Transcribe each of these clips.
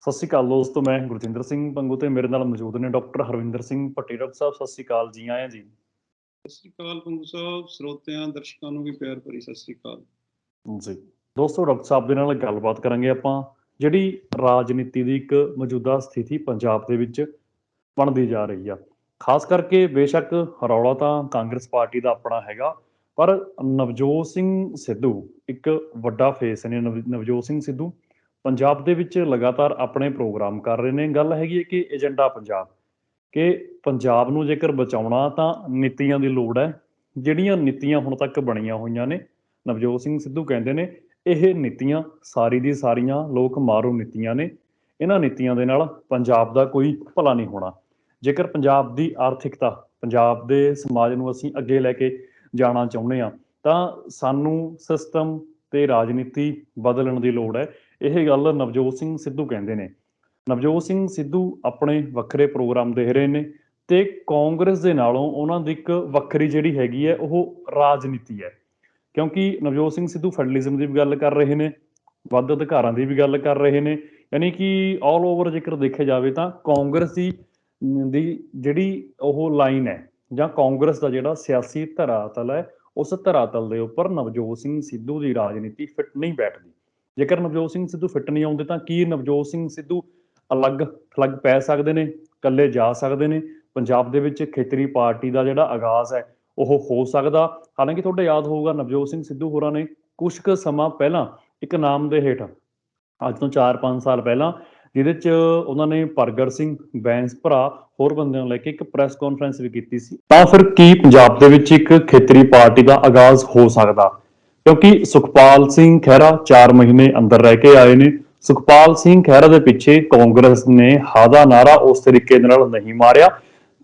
ਸਤਿ ਸ਼੍ਰੀ ਅਕਾਲ ਦੋਸਤੋ ਮੈਂ ਗੁਰਜਿੰਦਰ ਸਿੰਘ ਪੰਗੂ ਤੇ ਮੇਰੇ ਨਾਲ ਮੌਜੂਦ ਨੇ ਡਾਕਟਰ ਹਰਵਿੰਦਰ ਸਿੰਘ ਭੱਟੀ। ਡਾਕਟਰ ਸਾਹਿਬ ਸਤਿ ਸ਼੍ਰੀ ਅਕਾਲ ਜੀ ਆਇਆਂ ਜੀ। ਸਤਿ ਸ਼੍ਰੀ ਅਕਾਲ ਪੰਗੂ ਸਾਹਿਬ ਸਰੋਤਿਆਂ ਦਰਸ਼ਕਾਂ ਨੂੰ ਵੀ ਪਿਆਰ ਭਰੀ ਸਤਿ ਸ਼੍ਰੀ ਅਕਾਲ। ਜੀ। ਦੋਸਤੋ ਡਾਕਟਰ ਸਾਹਿਬ ਦੇ ਨਾਲ ਗੱਲਬਾਤ ਕਰਾਂਗੇ ਆਪਾਂ ਜਿਹੜੀ ਰਾਜਨੀਤੀ ਦੀ ਇੱਕ ਮੌਜੂਦਾ ਸਥਿਤੀ ਪੰਜਾਬ ਦੇ ਵਿੱਚ ਬਣਦੀ ਜਾ ਰਹੀ ਆ। ਖਾਸ ਕਰਕੇ ਬੇਸ਼ੱਕ ਰੌਲਾ ਤਾਂ ਕਾਂਗਰਸ ਪਾਰਟੀ ਦਾ ਆਪਣਾ ਹੈਗਾ ਪਰ ਨਵਜੋਤ ਸਿੰਘ ਸਿੱਧੂ ਇੱਕ ਵੱਡਾ ਫੇਸ ਨੇ। ਨਵ- ਨਵਜੋਤ ਸਿੰਘ ਸਿੱਧੂ ਪੰਜਾਬ ਦੇ ਵਿੱਚ ਲਗਾਤਾਰ ਆਪਣੇ ਪ੍ਰੋਗਰਾਮ ਕਰ ਰਹੇ ਨੇ। ਗੱਲ ਹੈਗੀ ਹੈ ਕਿ ਏਜੰਡਾ ਪੰਜਾਬ। ਕਿ ਪੰਜਾਬ ਨੂੰ ਜੇਕਰ ਬਚਾਉਣਾ ਤਾਂ ਨੀਤੀਆਂ ਦੀ ਲੋੜ ਹੈ। ਜਿਹੜੀਆਂ ਨੀਤੀਆਂ ਹੁਣ ਤੱਕ ਬਣੀਆਂ ਹੋਈਆਂ ਨੇ, ਨਵਜੋਤ ਸਿੰਘ ਸਿੱਧੂ ਕਹਿੰਦੇ ਨੇ, ਇਹ ਨੀਤੀਆਂ ਸਾਰੀ ਦੀ ਸਾਰੀਆਂ ਲੋਕ ਮਾਰੂ ਨੀਤੀਆਂ ਨੇ। ਇਹਨਾਂ ਨੀਤੀਆਂ ਦੇ ਨਾਲ ਪੰਜਾਬ ਦਾ ਕੋਈ ਭਲਾ ਨਹੀਂ ਹੋਣਾ। ਜੇਕਰ ਪੰਜਾਬ ਦੀ ਆਰਥਿਕਤਾ, ਪੰਜਾਬ ਦੇ ਸਮਾਜ ਨੂੰ ਅਸੀਂ ਅੱਗੇ ਲੈ ਕੇ ਜਾਣਾ ਚਾਹੁੰਦੇ ਆ ਤਾਂ ਸਾਨੂੰ ਸਿਸਟਮ ਤੇ ਰਾਜਨੀਤੀ ਬਦਲਣ ਦੀ ਲੋੜ ਹੈ। ਇਹ ਗੱਲ ਨਵਜੋਤ ਸਿੰਘ ਸਿੱਧੂ ਕਹਿੰਦੇ ਨੇ। ਨਵਜੋਤ ਸਿੰਘ ਸਿੱਧੂ ਆਪਣੇ ਵੱਖਰੇ ਪ੍ਰੋਗਰਾਮ ਦੇਖ ਰਹੇ ਨੇ ਤੇ ਕਾਂਗਰਸ ਦੇ ਨਾਲੋਂ ਉਹਨਾਂ ਦੀ ਇੱਕ ਵੱਖਰੀ ਜਿਹੜੀ ਹੈਗੀ ਹੈ, ਉਹ ਰਾਜਨੀਤੀ ਹੈ। ਕਿਉਂਕਿ ਨਵਜੋਤ ਸਿੰਘ ਸਿੱਧੂ ਫੈਡਰਲਿਜ਼ਮ ਦੀ ਵੀ ਗੱਲ ਕਰ ਰਹੇ ਨੇ, ਵੱਧ ਅਧਿਕਾਰਾਂ ਦੀ ਵੀ ਗੱਲ ਕਰ ਰਹੇ ਨੇ, ਯਾਨੀ ਕਿ ਆਲ ਓਵਰ ਜੇਕਰ ਦੇਖਿਆ ਜਾਵੇ ਤਾਂ ਕਾਂਗਰਸ ਦੀ ਦੀ ਜਿਹੜੀ ਉਹ ਲਾਈਨ ਹੈ ਜਾਂ ਕਾਂਗਰਸ ਦਾ ਜਿਹੜਾ ਸਿਆਸੀ ਧਰਾਤਲ ਹੈ, ਉਸ ਧਰਾਤਲ ਦੇ ਉੱਪਰ ਨਵਜੋਤ ਸਿੰਘ ਸਿੱਧੂ ਦੀ ਰਾਜਨੀਤੀ ਫਿੱਟ ਨਹੀਂ ਬੈਠਦੀ। ਜੇਕਰ ਨਵਜੋਤ ਸਿੰਘ ਸਿੱਧੂ ਫਿੱਟ ਨਹੀਂ ਆਉਂਦੇ ਤਾਂ ਕੀ ਨਵਜੋਤ ਸਿੰਘ ਸਿੱਧੂ ਅਲੱਗ ਥਲੱਗ ਪੈ ਸਕਦੇ ਨੇ, ਇਕੱਲੇ ਜਾ ਸਕਦੇ ਨੇ? ਪੰਜਾਬ ਦੇ ਵਿੱਚ ਖੇਤਰੀ ਪਾਰਟੀ ਦਾ ਜਿਹੜਾ ਆਗਾਜ਼ ਹੈ, ਉਹ ਹੋ ਸਕਦਾ। ਹਾਲਾਂਕਿ ਤੁਹਾਡੇ ਯਾਦ ਹੋਊਗਾ, ਨਵਜੋਤ ਸਿੰਘ ਸਿੱਧੂ ਹੋਰਾਂ ਨੇ ਕੁਝ ਕੁ ਸਮਾਂ ਪਹਿਲਾਂ ਇੱਕ ਨਾਮ ਦੇ ਹੇਠ, ਅੱਜ ਤੋਂ 4-5 ਸਾਲ ਪਹਿਲਾਂ, ਜਿਹਦੇ 'ਚ ਉਹਨਾਂ ਨੇ ਪਰਗਰ ਸਿੰਘ, ਬੈਂਸ ਭਰਾ, ਹੋਰ ਬੰਦਿਆਂ ਨੂੰ ਲੈ ਕੇ ਇੱਕ ਪ੍ਰੈਸ ਕਾਨਫਰੰਸ ਵੀ ਕੀਤੀ ਸੀ। ਤਾਂ ਫਿਰ ਕੀ ਪੰਜਾਬ ਦੇ ਵਿੱਚ ਇੱਕ ਖੇਤਰੀ ਪਾਰਟੀ ਦਾ ਆਗਾਜ਼ ਹੋ ਸਕਦਾ? ਕਿਉਂਕਿ ਸੁਖਪਾਲ ਸਿੰਘ ਖਹਿਰਾ 4 ਮਹੀਨੇ ਅੰਦਰ ਰਹਿ ਕੇ ਆਏ ਨੇ। ਸੁਖਪਾਲ ਸਿੰਘ ਖਹਿਰਾ ਦੇ ਪਿੱਛੇ ਕਾਂਗਰਸ ਨੇ ਹਾਦਾ ਨਾਰਾ ਉਸ ਤਰੀਕੇ ਨਾਲ ਨਹੀਂ ਮਾਰਿਆ।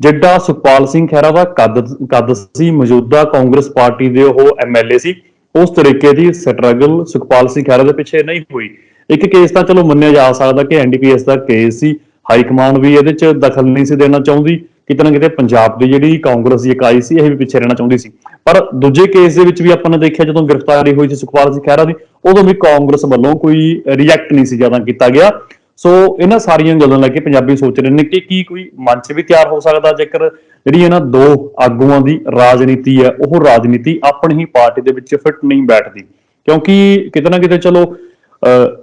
ਜਿੱਡਾ ਸੁਖਪਾਲ ਸਿੰਘ ਖਹਿਰਾ ਦਾ ਕੱਦ ਕੱਦ ਸੀ, ਮੌਜੂਦਾ ਕਾਂਗਰਸ ਪਾਰਟੀ ਦੇ ਉਹ ਐਮਐਲਏ ਸੀ, ਉਸ ਤਰੀਕੇ ਦੀ ਸਟਰਗਲ ਸੁਖਪਾਲ ਸਿੰਘ ਖਹਿਰਾ ਦੇ ਪਿੱਛੇ ਨਹੀਂ ਹੋਈ। ਇੱਕ ਕੇਸ ਤਾਂ ਚਲੋ ਮੰਨਿਆ ਜਾ ਸਕਦਾ ਕਿ ਐਨਡੀਪੀਐਸ ਦਾ ਕੇਸ ਸੀ। ਹਾਈ ਕਮਾਂਡ ਵੀ ਇਹਦੇ 'ਚ ਦਖਲ ਨਹੀਂ ਸੀ ਦੇਣਾ ਚਾਹੁੰਦੀ। ਕਿਤੇ ਨਾ ਕਿਤੇ ਪੰਜਾਬ ਦੀ ਜਿਹੜੀ ਕਾਂਗਰਸ ਦੀ ਇਕਾਈ ਸੀ, ਇਹ ਵੀ ਪਿੱਛੇ ਰਹਿਣਾ ਚਾਹੁੰਦੀ ਸੀ। ਪਰ ਦੂਜੇ ਕੇਸ ਦੇ ਵਿੱਚ ਵੀ ਆਪਾਂ ਨੇ ਦੇਖਿਆ, ਜਦੋਂ ਗ੍ਰਿਫਤਾਰੀ ਹੋਈ ਸੀ ਸੁਖਪਾਲ ਸਿੰਘ ਖਹਿਰਾ ਦੀ, ਉਦੋਂ ਵੀ ਕਾਂਗਰਸ ਵੱਲੋਂ ਕੋਈ ਰਿਐਕਟ ਨਹੀਂ ਸੀ ਜ਼ਿਆਦਾ ਕੀਤਾ ਗਿਆ। ਸੋ ਇਹਨਾਂ ਸਾਰੀਆਂ ਗੱਲਾਂ ਲੈ ਕੇ ਪੰਜਾਬੀ ਸੋਚ ਰਹੇ ਨੇ ਕਿ ਕੀ ਕੋਈ ਮੰਚ ਵੀ ਤਿਆਰ ਹੋ ਸਕਦਾ, ਜੇਕਰ ਜਿਹੜੀ ਇਹਨਾਂ ਦੋ ਆਗੂਆਂ ਦੀ ਰਾਜਨੀਤੀ ਹੈ, ਉਹ ਰਾਜਨੀਤੀ ਆਪਣੀ ਹੀ ਪਾਰਟੀ ਦੇ ਵਿੱਚ ਫਿੱਟ ਨਹੀਂ ਬੈਠਦੀ। ਕਿਉਂਕਿ ਕਿਤੇ ਨਾ ਕਿਤੇ ਚਲੋ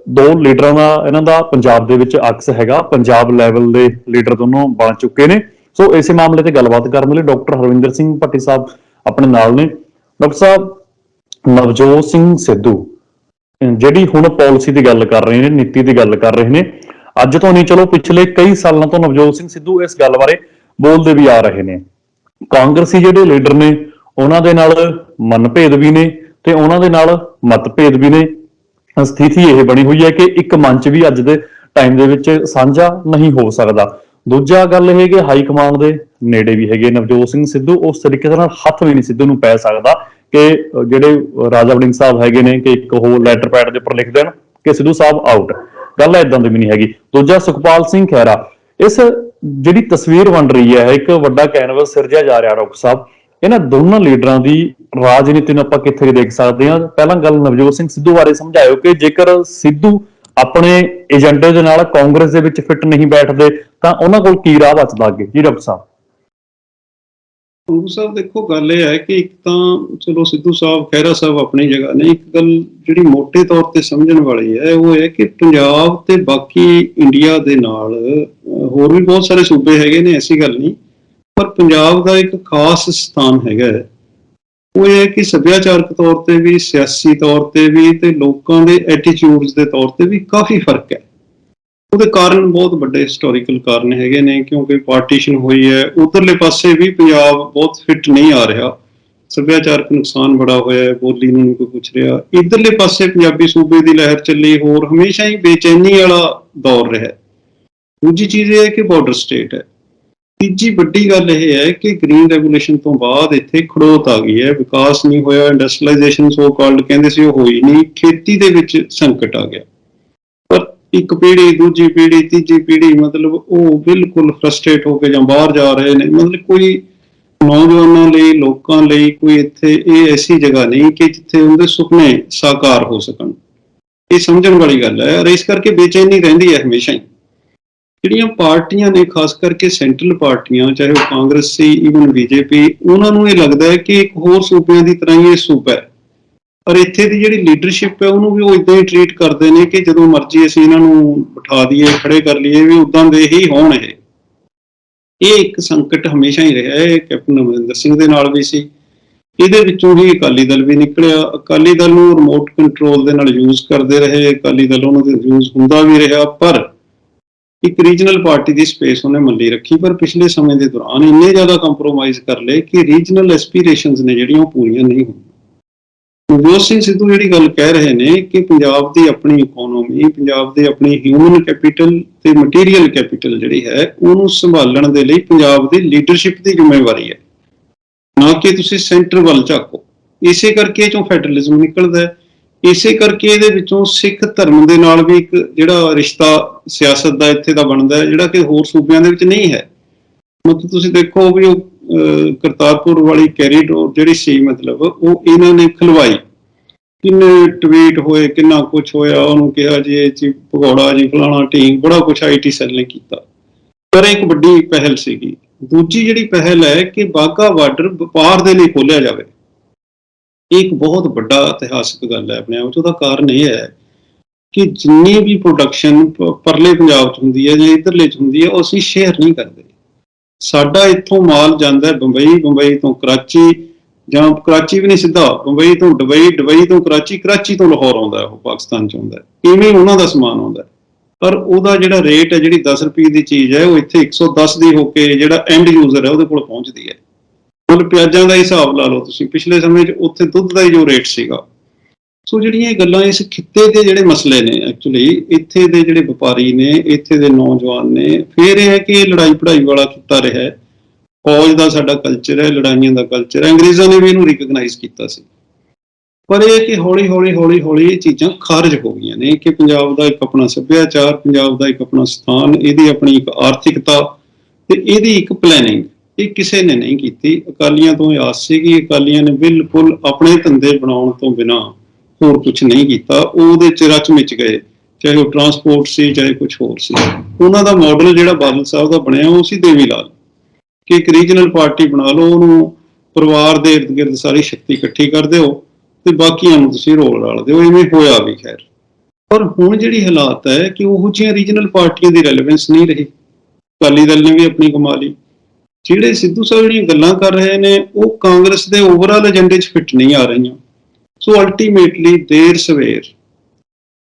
ਦੋ ਲੀਡਰਾਂ ਦਾ ਇਹਨਾਂ ਦਾ ਪੰਜਾਬ ਦੇ ਵਿੱਚ ਅਕਸ ਹੈਗਾ, ਪੰਜਾਬ ਲੈਵਲ ਦੇ ਲੀਡਰ ਦੋਨੋਂ ਬਣ ਚੁੱਕੇ ਨੇ। ਸੋ ਇਸੇ ਮਾਮਲੇ ਤੇ ਗੱਲਬਾਤ ਕਰਨ ਲਈ ਡਾਕਟਰ ਹਰਵਿੰਦਰ ਸਿੰਘ ਭੱਟੀ ਸਾਹਿਬ ਆਪਣੇ ਨਾਲ ਨੇ। ਡਾਕਟਰ ਸਾਹਿਬ, ਨਵਜੋਤ ਸਿੰਘ ਸਿੱਧੂ, ਜਿਹੜੀ ਹੁਣ ਪਾਲਿਸੀ ਦੀ ਗੱਲ ਕਰ ਰਹੇ ਨੇ, ਨੀਤੀ ਦੀ ਗੱਲ ਕਰ ਰਹੇ ਨੇ, ਅੱਜ ਤੋਂ ਨਹੀਂ, ਚਲੋ ਪਿਛਲੇ ਕਈ ਸਾਲਾਂ ਤੋਂ ਨਵਜੋਤ ਸਿੰਘ ਸਿੱਧੂ ਇਸ ਗੱਲ ਬਾਰੇ ਬੋਲਦੇ ਵੀ ਆ ਰਹੇ ਨੇ। ਕਾਂਗਰਸੀ ਜਿਹੜੇ ਲੀਡਰ ਨੇ, ਉਹਨਾਂ ਦੇ ਨਾਲ ਮਨਭੇਦ ਵੀ ਨੇ ਤੇ ਉਹਨਾਂ ਦੇ ਨਾਲ ਮਤਭੇਦ ਵੀ ਨੇ। ਸਥਿਤੀ ਇਹ ਬਣੀ ਹੋਈ ਹੈ ਕਿ ਇੱਕ ਮੰਚ ਵੀ ਅੱਜ ਦੇ ਟਾਈਮ ਦੇ ਵਿੱਚ ਸਾਂਝਾ ਨਹੀਂ ਹੋ ਸਕਦਾ। ਦੂਜਾ ਗੱਲ ਇਹ ਕਿ ਹਾਈ ਕਮਾਂਡ ਦੇ ਨੇੜੇ ਵੀ ਹੈਗੇ ਨਵਜੋਤ ਸਿੰਘ ਸਿੱਧੂ ਉਸ ਤਰੀਕੇ ਦੇ ਨਾਲ ਹੱਥ ਵੀ ਨਹੀਂ ਸਿੱਧੂ ਨੂੰ ਪੈ ਸਕਦਾ ਕਿ ਜਿਹੜੇ ਰਾਜਾ ਵੜਿੰਗ ਸਾਹਿਬ ਹੈਗੇ ਨੇ ਕਿ ਇੱਕ ਉਹ ਲੈਟਰ ਪੈਡ ਦੇ ਉੱਪਰ ਲਿਖ ਦੇਣ ਕਿ ਸਿੱਧੂ ਸਾਹਿਬ ਆਊਟ ਗੱਲ ਇਦਾਂ ਦੀ ਵੀ ਨਹੀਂ ਹੈਗੀ। ਦੂਜਾ ਸੁਖਪਾਲ ਸਿੰਘ ਖਹਿਰਾ, ਇਸ ਜਿਹੜੀ ਤਸਵੀਰ ਬਣ ਰਹੀ ਹੈ, ਇੱਕ ਵੱਡਾ ਕੈਨਵਸ ਸਿਰਜਿਆ ਜਾ ਰਿਹਾ ਡਾਕਟਰ ਸਾਹਿਬ, ਇਹਨਾਂ ਦੋਨਾਂ ਲੀਡਰਾਂ ਦੀ ਰਾਜਨੀਤੀ ਨੂੰ ਆਪਾਂ ਕਿੱਥੇ ਦੇਖ ਸਕਦੇ ਹਾਂ? ਪਹਿਲਾਂ ਗੱਲ ਨਵਜੋਤ ਸਿੰਘ ਸਿੱਧੂ ਬਾਰੇ ਸਮਝਾਇਓ ਕਿ ਜੇਕਰ ਸਿੱਧੂ ਆਪਣੇ ਏਜੰਡੇ ਦੇ ਨਾਲ ਕਾਂਗਰਸ ਦੇ ਵਿੱਚ ਫਿੱਟ ਨਹੀਂ ਬੈਠਦੇ, ਤਾਂ ਉਹਨਾਂ ਕੋਲ ਕੀ ਰਾਹ ਬਚਦਾ ਅੱਗੇ? ਜੀ ਡਾਕਟਰ ਸਾਹਿਬ। ਪੰਗੂ ਸਾਹਿਬ, ਦੇਖੋ, ਗੱਲ ਇਹ ਹੈ ਕਿ ਇੱਕ ਤਾਂ ਚਲੋ ਸਿੱਧੂ ਸਾਹਿਬ, ਖਹਿਰਾ ਸਾਹਿਬ ਆਪਣੀ ਜਗ੍ਹਾ ਨੇ। ਇੱਕ ਗੱਲ ਜਿਹੜੀ ਮੋٹے ਤੌਰ ਤੇ ਸਮਝਣ ਵਾਲੀ ਹੈ, ਉਹ ਇਹ ਕਿ ਪੰਜਾਬ ਤੇ ਬਾਕੀ ਇੰਡੀਆ ਦੇ ਨਾਲ ਹੋਰ ਵੀ ਬਹੁਤ ਸਾਰੇ ਸੂਬੇ ਹੈਗੇ ਨੇ, ਐਸੀ ਗੱਲ ਨਹੀਂ। ਪਰ ਪੰਜਾਬ ਦਾ ਇੱਕ ਖਾਸ ਸਥਾਨ ਹੈਗਾ ਹੈ। ਉਹ ਇਹ ਹੈ ਕਿ ਸੱਭਿਆਚਾਰਕ ਤੌਰ ਤੇ ਵੀ, ਸਿਆਸੀ ਤੌਰ ਤੇ ਵੀ ਤੇ ਲੋਕਾਂ ਦੇ ਐਟੀਟਿਊਡਸ ਦੇ ਤੌਰ ਤੇ ਵੀ ਕਾਫੀ ਫ਼ਰਕ ਹੈ। ਉਹਦੇ ਕਾਰਨ ਬਹੁਤ ਵੱਡੇ ਹਿਸਟੋਰੀਕਲ ਕਾਰਨ ਹੈਗੇ ਨੇ, ਕਿਉਂਕਿ ਪਾਰਟੀਸ਼ਨ ਹੋਈ ਹੈ। ਉਧਰਲੇ ਪਾਸੇ ਵੀ ਪੰਜਾਬ ਬਹੁਤ ਫਿੱਟ ਨਹੀਂ ਆ ਰਿਹਾ। ਸੱਭਿਆਚਾਰਕ ਨੁਕਸਾਨ ਬੜਾ ਹੋਇਆ ਹੈ, ਬੋਲੀ ਨੂੰ ਨਹੀਂ ਕੋਈ ਪੁੱਛ ਰਿਹਾ। ਇਧਰਲੇ ਪਾਸੇ ਪੰਜਾਬੀ ਸੂਬੇ ਦੀ ਲਹਿਰ ਚੱਲੀ, ਹੋਰ ਹਮੇਸ਼ਾ ਹੀ ਬੇਚੈਨੀ ਵਾਲਾ ਦੌਰ ਰਿਹਾ ਦੂਜੀ ਚੀਜ਼ ਇਹ ਹੈ ਕਿ ਬਾਰਡਰ ਸਟੇਟ ਹੈ। ਤੀਜੀ ਵੱਡੀ ਗੱਲ ਇਹ ਹੈ ਕਿ ਗ੍ਰੀਨ ਰੈਗੂਲੇਸ਼ਨ ਤੋਂ ਬਾਅਦ ਇੱਥੇ ਖੜੋਤ ਆ ਗਈ ਹੈ, ਵਿਕਾਸ ਨਹੀਂ ਹੋਇਆ ਇੰਡਸਟਰੀਲਾਈਜੇਸ਼ਨ ਸੋ ਕਾਲਡ ਕਹਿੰਦੇ ਸੀ ਉਹ ਹੋਈ ਨਹੀਂ, ਖੇਤੀ ਦੇ ਵਿੱਚ ਸੰਕਟ ਆ ਗਿਆ। ਪਰ ਇੱਕ ਪੀੜ੍ਹੀ, ਦੂਜੀ ਪੀੜ੍ਹੀ, ਤੀਜੀ ਪੀੜ੍ਹੀ ਮਤਲਬ ਉਹ ਬਿਲਕੁਲ ਫਰਸਟ੍ਰੇਟ ਹੋ ਕੇ ਜਾਂ ਬਾਹਰ ਜਾ ਰਹੇ ਨੇ। ਮਤਲਬ ਕੋਈ ਨੌਜਵਾਨਾਂ ਲਈ, ਲੋਕਾਂ ਲਈ ਕੋਈ ਇੱਥੇ ਇਹ ਐਸੀ ਜਗ੍ਹਾ ਨਹੀਂ ਕਿ ਜਿੱਥੇ ਉਹਦੇ ਸੁਪਨੇ ਸਾਕਾਰ ਹੋ ਸਕਣ। ਇਹ ਸਮਝਣ ਵਾਲੀ ਗੱਲ ਹੈ ਔਰ ਇਸ ਕਰਕੇ ਬੇਚੈਨੀ ਰਹਿੰਦੀ ਹੈ ਹਮੇਸ਼ਾ ਹੀ। ਜਿਹੜੀਆਂ ਪਾਰਟੀਆਂ ਨੇ, ਖਾਸ ਕਰਕੇ ਸੈਂਟਰਲ ਪਾਰਟੀਆਂ, ਚਾਹੇ ਉਹ ਕਾਂਗਰਸ ਸੀ ਈਵਨ ਬੀਜੇਪੀ ਉਹਨਾਂ ਨੂੰ ਇਹ ਲੱਗਦਾ ਹੈ ਕਿ ਇੱਕ ਹੋਰ ਸੂਬਿਆਂ ਦੀ ਤਰ੍ਹਾਂ ਹੀ ਇਹ ਸੂਬਾ ਹੈ। ਪਰ ਇੱਥੇ ਦੀ ਜਿਹੜੀ ਲੀਡਰਸ਼ਿਪ ਹੈ, ਉਹਨੂੰ ਵੀ ਉਹ ਇਦਾਂ ਹੀ ਟਰੀਟ ਕਰਦੇ ਨੇ ਕਿ ਜਦੋਂ ਮਰਜ਼ੀ ਅਸੀਂ ਇਹਨਾਂ ਨੂੰ ਬਿਠਾ ਦਈਏ ਖੜੇ ਕਰ ਲਈਏ, ਵੀ ਉਦਾਂ ਦੇ ਹੀ ਹੋਣ ਇਹ। ਇਹ ਇੱਕ ਸੰਕਟ ਹਮੇਸ਼ਾ ਹੀ ਰਿਹਾ ਹੈ। ਕੈਪਟਨ ਅਮਰਿੰਦਰ ਸਿੰਘ ਦੇ ਨਾਲ ਵੀ ਸੀ। ਇਹਦੇ ਵਿੱਚੋਂ ਹੀ ਅਕਾਲੀ ਦਲ ਵੀ ਨਿਕਲਿਆ। ਅਕਾਲੀ ਦਲ ਨੂੰ ਰਿਮੋਟ ਕੰਟਰੋਲ ਦੇ ਨਾਲ ਯੂਜ਼ ਕਰਦੇ ਰਹੇ। ਅਕਾਲੀ ਦਲ ਉਹਨਾਂ ਦੇ ਯੂਜ਼ ਹੁੰਦਾ ਵੀ ਰਿਹਾ, ਪਰ ਇੱਕ ਰੀਜਨਲ ਪਾਰਟੀ ਦੀ ਸਪੇਸ ਉਹਨੇ ਮੱਲੀ ਰੱਖੀ, ਪਰ ਪਿਛਲੇ ਸਮੇਂ ਦੇ ਦੌਰਾਨ ਇੰਨੇ ਜ਼ਿਆਦਾ ਕੰਪਰੋਮਾਈਜ਼ ਕਰ ਲਏ ਕਿ ਰੀਜਨਲ ਐਸਪੀਰੇਸ਼ਨਸ ਨੇ ਜਿਹੜੀਆਂ ਉਹ ਪੂਰੀਆਂ ਨਹੀਂ ਹੋਈਆਂ। ਨਵਜੋਤ ਸਿੰਘ ਸਿੱਧੂ ਜਿਹੜੀ ਗੱਲ ਕਹਿ ਰਹੇ ਨੇ ਕਿ ਪੰਜਾਬ ਦੀ ਆਪਣੀ ਇਕਨੋਮੀ ਪੰਜਾਬ ਦੇ ਆਪਣੀ ਹਿਊਮਨ ਕੈਪੀਟਲ ਤੇ ਮਟੀਰੀਅਲ ਕੈਪੀਟਲ ਜਿਹੜੀ ਹੈ, ਉਹਨੂੰ ਸੰਭਾਲਣ ਦੇ ਲਈ ਪੰਜਾਬ ਦੀ ਲੀਡਰਸ਼ਿਪ ਦੀ ਜ਼ਿੰਮੇਵਾਰੀ ਹੈ। ਨਾ ਕਿ ਤੁਸੀਂ ਸੈਂਟਰ ਵੱਲ ਝਾਕੋ। ਇਸੇ ਕਰਕੇ ਇਹ ਚੋਂ ਫੈਡਰਲਿਜ਼ਮ ਨਿਕਲਦਾ ਹੈ। ਇਸੇ ਕਰਕੇ ਇਹਦੇ ਵਿੱਚੋਂ ਸਿੱਖ ਧਰਮ ਦੇ ਨਾਲ ਵੀ ਇੱਕ ਜਿਹੜਾ ਰਿਸ਼ਤਾ ਸਿਆਸਤ ਦਾ ਇੱਥੇ ਦਾ ਬਣਦਾ ਹੈ, ਜਿਹੜਾ ਕਿ ਹੋਰ ਸੂਬਿਆਂ ਦੇ ਵਿੱਚ ਨਹੀਂ ਹੈ। ਮਤਲਬ ਤੁਸੀਂ ਦੇਖੋ ਵੀ ਉਹ ਕਰਤਾਰਪੁਰ ਵਾਲੀ ਕੈਰੀਡੋਰ ਜਿਹੜੀ ਸੀ ਮਤਲਬ, ਉਹ ਇਹਨਾਂ ਨੇ ਖਲਵਾਈ। ਕਿੰਨੇ ਟਵੀਟ ਹੋਏ, ਕਿੰਨਾ ਕੁਝ ਹੋਇਆ, ਉਹਨੂੰ ਕਿਹਾ ਜੀ ਇਹ ਜੀ ਭਗੌੜਾ ਜੀ, ਫਲਾਣਾ ਟੀਮ ਬੜਾ ਕੁਝ ਆਈਟੀ ਸੈੱਲ ਨੇ ਕੀਤਾ। ਪਰ ਇੱਕ ਵੱਡੀ ਪਹਿਲ ਸੀਗੀ। ਦੂਜੀ ਜਿਹੜੀ ਪਹਿਲ ਹੈ ਕਿ ਬਾਗਾ ਬਾਰਡਰ ਵਪਾਰ ਦੇ ਲਈ ਖੋਲਿਆ ਜਾਵੇ। ਇਹ ਇੱਕ ਬਹੁਤ ਵੱਡਾ ਇਤਿਹਾਸਿਕ ਗੱਲ ਹੈ ਆਪਣੇ ਆਪ 'ਚ ਉਹਦਾ ਕਾਰਨ ਇਹ ਹੈ ਕਿ ਜਿੰਨੀ ਵੀ ਪ੍ਰੋਡਕਸ਼ਨ ਪਰਲੇ ਪੰਜਾਬ 'ਚ ਹੁੰਦੀ ਹੈ ਜਾਂ ਇਧਰਲੇ 'ਚ ਹੁੰਦੀ ਹੈ, ਉਹ ਅਸੀਂ ਸ਼ੇਅਰ ਨਹੀਂ ਕਰਦੇ। ਸਾਡਾ ਇੱਥੋਂ ਮਾਲ ਜਾਂਦਾ ਹੈ ਬੰਬਈ ਬੰਬਈ ਤੋਂ ਕਰਾਚੀ ਜਾਂ ਕਰਾਚੀ ਵੀ ਨਹੀਂ ਸਿੱਧਾ, ਬੰਬਈ ਤੋਂ ਦੁਬਈ ਦੁਬਈ ਤੋਂ ਕਰਾਚੀ ਕਰਾਚੀ ਤੋਂ ਲਾਹੌਰ ਆਉਂਦਾ ਉਹ ਪਾਕਿਸਤਾਨ 'ਚ ਆਉਂਦਾ ਇਵੇਂ ਉਹਨਾਂ ਦਾ ਸਮਾਨ ਆਉਂਦਾ ਪਰ ਉਹਦਾ ਜਿਹੜਾ ਰੇਟ ਹੈ, ਜਿਹੜੀ 10 ਰੁਪਏ ਦੀ ਚੀਜ਼ ਹੈ, ਉਹ ਇੱਥੇ 110 ਦੀ ਹੋ ਕੇ ਜਿਹੜਾ ਐਂਡ ਯੂਜ਼ਰ ਹੈ, ਉਹਦੇ ਕੋਲ ਪਹੁੰਚਦੀ ਹੈ। ਮਤਲਬ ਪਿਆਜ਼ਾਂ ਦਾ ਹਿਸਾਬ ਲਾ ਲਓ ਤੁਸੀਂ। ਪਿਛਲੇ ਸਮੇਂ 'ਚ ਉੱਥੇ ਦੁੱਧ ਦਾ ਹੀ ਜੋ ਰੇਟ ਸੀਗਾ। ਸੋ ਜਿਹੜੀਆਂ ਇਹ ਗੱਲਾਂ ਇਸ ਖਿੱਤੇ ਦੇ ਜਿਹੜੇ ਮਸਲੇ ਨੇ ਐਕਚੁਅਲੀ ਇੱਥੇ ਦੇ ਜਿਹੜੇ ਵਪਾਰੀ ਨੇ, ਇੱਥੇ ਦੇ ਨੌਜਵਾਨ ਨੇ, ਫਿਰ ਇਹ ਹੈ ਕਿ ਇਹ ਲੜਾਈ ਪੜਾਈ ਵਾਲਾ ਖਿੱਤਾ ਰਿਹਾ ਹੈ। ਫੌਜ ਦਾ ਸਾਡਾ ਕਲਚਰ ਹੈ, ਲੜਾਈਆਂ ਦਾ ਕਲਚਰ ਹੈ। ਅੰਗਰੇਜ਼ਾਂ ਨੇ ਵੀ ਇਹਨੂੰ ਰਿਕਗਨਾਈਜ਼ ਕੀਤਾ ਸੀ। ਪਰ ਇਹ ਹੈ ਕਿ ਹੌਲੀ ਹੌਲੀ ਹੌਲੀ ਹੌਲੀ ਇਹ ਚੀਜ਼ਾਂ ਖਾਰਜ ਹੋ ਗਈਆਂ ਨੇ ਕਿ ਪੰਜਾਬ ਦਾ ਇੱਕ ਆਪਣਾ ਸੱਭਿਆਚਾਰ, ਪੰਜਾਬ ਦਾ ਇੱਕ ਆਪਣਾ ਸਥਾਨ, ਇਹਦੀ ਆਪਣੀ ਇੱਕ ਆਰਥਿਕਤਾ ਤੇ ਇਹਦੀ ਇੱਕ ਪਲੈਨਿੰਗ ਇਹ ਕਿਸੇ ਨੇ ਨਹੀਂ ਕੀਤੀ। ਅਕਾਲੀਆਂ ਤੋਂ ਇਹ ਆਸ ਸੀਗੀ, ਅਕਾਲੀਆਂ ਨੇ ਬਿਲਕੁਲ ਆਪਣੇ ਧੰਦੇ ਬਣਾਉਣ ਤੋਂ ਬਿਨਾ ਹੋਰ ਕੁਝ ਨਹੀਂ ਕੀਤਾ। ਉਹਦੇ ਚ ਰਚ ਮਿਚ ਗਏ, ਚਾਹੇ ਉਹ ਟਰਾਂਸਪੋਰਟ ਸੀ, ਚਾਹੇ ਕੁਝ ਹੋਰ ਸੀ। ਉਹਨਾਂ ਦਾ ਮਾਡਲ ਜਿਹੜਾ ਬਾਦਲ ਸਾਹਿਬ ਦਾ ਬਣਿਆ, ਉਹ ਸੀ ਦੇਵੀ ਲਾਲ। ਕਿ ਇੱਕ ਰੀਜਨਲ ਪਾਰਟੀ ਬਣਾ ਲਓ, ਉਹਨੂੰ ਪਰਿਵਾਰ ਦੇ ਇਰਦ ਗਿਰਦ ਸਾਰੀ ਸ਼ਕਤੀ ਇਕੱਠੀ ਕਰ ਦਿਓ ਤੇ ਬਾਕੀਆਂ ਨੂੰ ਤੁਸੀਂ ਰੋਲ ਰਲ ਦਿਓ, ਇਵੇਂ ਹੋਇਆ ਵੀ ਖੈਰ। ਪਰ ਹੁਣ ਜਿਹੜੀ ਹਾਲਾਤ ਹੈ ਕਿ ਉਹ ਜਿਹੀਆਂ ਰੀਜਨਲ ਪਾਰਟੀਆਂ ਦੀ ਰੈਲੇਵੈਂਸ ਨਹੀਂ ਰਹੀ। ਅਕਾਲੀ ਦਲ ਨੇ ਵੀ ਆਪਣੀ ਕਮਾ ਲਈ। ਜਿਹੜੇ ਸਿੱਧੂ ਸਾਹਿਬ ਜਿਹੜੀਆਂ ਗੱਲਾਂ ਕਰ ਰਹੇ ਨੇ, ਉਹ ਕਾਂਗਰਸ ਦੇ ਓਵਰਆਲ ਏਜੰਡੇ 'ਚ ਫਿੱਟ ਨਹੀਂ ਆ ਰਹੀਆਂ। ਸੋ ਅਲਟੀਮੇਟਲੀ ਦੇਰ ਸਵੇਰ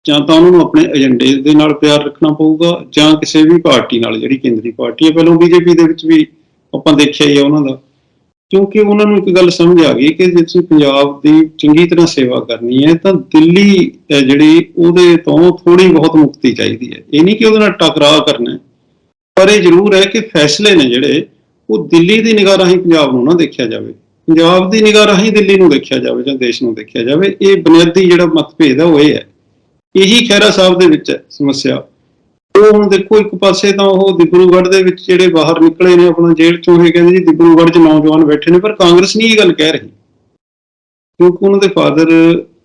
ਜਾਂ ਤਾਂ ਉਹਨਾਂ ਨੂੰ ਆਪਣੇ ਏਜੰਡੇ ਦੇ ਨਾਲ ਪਿਆਰ ਰੱਖਣਾ ਪਊਗਾ ਜਾਂ ਕਿਸੇ ਵੀ ਪਾਰਟੀ ਨਾਲ, ਜਿਹੜੀ ਕੇਂਦਰੀ ਪਾਰਟੀ ਹੈ, ਪਹਿਲਾਂ ਬੀਜੇਪੀ ਦੇ ਵਿੱਚ ਵੀ ਆਪਾਂ ਦੇਖਿਆ ਹੀ ਹੈ ਉਹਨਾਂ ਦਾ। ਕਿਉਂਕਿ ਉਹਨਾਂ ਨੂੰ ਇੱਕ ਗੱਲ ਸਮਝ ਆ ਗਈ ਕਿ ਜੇ ਤੁਸੀਂ ਪੰਜਾਬ ਦੀ ਚੰਗੀ ਤਰ੍ਹਾਂ ਸੇਵਾ ਕਰਨੀ ਹੈ, ਤਾਂ ਦਿੱਲੀ ਹੈ ਜਿਹੜੀ, ਉਹਦੇ ਤੋਂ ਥੋੜੀ ਬਹੁਤ ਮੁਕਤੀ ਚਾਹੀਦੀ ਹੈ। ਇਹ ਨਹੀਂ ਕਿ ਉਹਦੇ ਨਾਲ ਟਕਰਾਅ ਕਰਨਾ ਪਰ ਇਹ ਜ਼ਰੂਰ ਹੈ ਕਿ ਫੈਸਲੇ ਨੇ ਜਿਹੜੇ ਉਹ ਦਿੱਲੀ ਦੀ ਨਿਗਾਹ ਰਾਹੀਂ ਪੰਜਾਬ ਨੂੰ ਨਾ ਦੇਖਿਆ ਜਾਵੇ। ਪੰਜਾਬ ਦੀ ਨਿਗਾਹ ਰਾਹੀਂ ਦਿੱਲੀ ਨੂੰ ਦੇਖਿਆ ਜਾਵੇ ਜਾਂ ਦੇਸ਼ ਨੂੰ ਦੇਖਿਆ ਜਾਵੇ, ਇਹ ਬੁਨਿਆਦੀ ਜਿਹੜਾ ਮਤਭੇਦ ਹੈ, ਉਹ ਇਹ ਹੈ। ਇਹੀ ਖਹਿਰਾ ਸਾਹਿਬ ਦੇ ਵਿੱਚ ਹੈ, ਸਮੱਸਿਆ। ਉਹ ਹੁਣ ਦੇਖੋ, ਇੱਕ ਪਾਸੇ ਤਾਂ ਉਹ ਦਿਬਰੂਗੜ੍ਹ ਦੇ ਵਿੱਚ ਜਿਹੜੇ ਬਾਹਰ ਨਿਕਲੇ ਨੇ, ਆਪਣਾ ਜੇਲ੍ਹ ਚੋਂ ਇਹ ਕਹਿੰਦੇ ਜੀ ਦਿਬਰੂਗੜ੍ਹ 'ਚ ਨੌਜਵਾਨ ਬੈਠੇ ਨੇ, ਪਰ ਕਾਂਗਰਸ ਨਹੀਂ ਇਹ ਗੱਲ ਕਹਿ ਰਹੀ। ਕਿਉਂਕਿ ਉਹਨਾਂ ਦੇ ਫਾਦਰ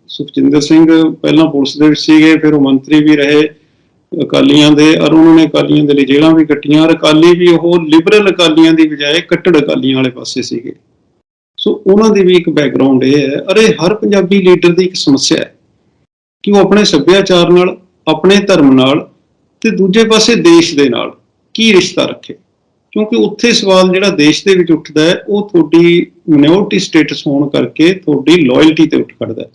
ਸੁਖਜਿੰਦਰ ਸਿੰਘ ਪਹਿਲਾਂ ਪੁਲਿਸ ਦੇ ਵਿੱਚ ਸੀਗੇ, ਫਿਰ ਉਹ ਮੰਤਰੀ ਵੀ ਰਹੇ। ਅਕਾਲੀਆਂ ਦੇ ਔਰ ਉਹਨਾਂ ਨੇ ਅਕਾਲੀਆਂ ਦੇ ਲਈ ਜੇਲ੍ਹਾਂ ਵੀ ਕੱਟੀਆਂ ਔਰ ਅਕਾਲੀ ਵੀ ਉਹ ਲਿਬਰਲ ਅਕਾਲੀਆਂ ਦੀ ਬਜਾਏ ਕੱਟੜ ਅਕਾਲੀਆਂ ਵਾਲੇ ਪਾਸੇ ਸੀਗੇ। ਸੋ ਉਹਨਾਂ ਦੀ ਵੀ ਇੱਕ ਬੈਕਗ੍ਰਾਉਂਡ ਇਹ ਹੈ, ਅਰੇ ਹਰ ਪੰਜਾਬੀ ਲੀਡਰ ਦੀ ਇੱਕ ਸਮੱਸਿਆ ਹੈ ਕਿ ਉਹ ਆਪਣੇ ਸੱਭਿਆਚਾਰ ਨਾਲ, ਆਪਣੇ ਧਰਮ ਨਾਲ ਤੇ ਦੂਜੇ ਪਾਸੇ ਦੇਸ਼ ਦੇ ਨਾਲ ਕੀ ਰਿਸ਼ਤਾ ਰੱਖੇ। ਕਿਉਂਕਿ ਉੱਥੇ ਸਵਾਲ ਜਿਹੜਾ ਦੇਸ਼ ਦੇ ਵਿੱਚ ਉੱਠਦਾ ਹੈ, ਉਹ ਤੁਹਾਡੀ ਮਿਨੋਰਟੀ ਸਟੇਟਸ ਹੋਣ ਕਰਕੇ ਤੁਹਾਡੀ ਲਾਇਲਟੀ ਤੇ ਉੱਠ ਖੜਦਾ ਹੈ।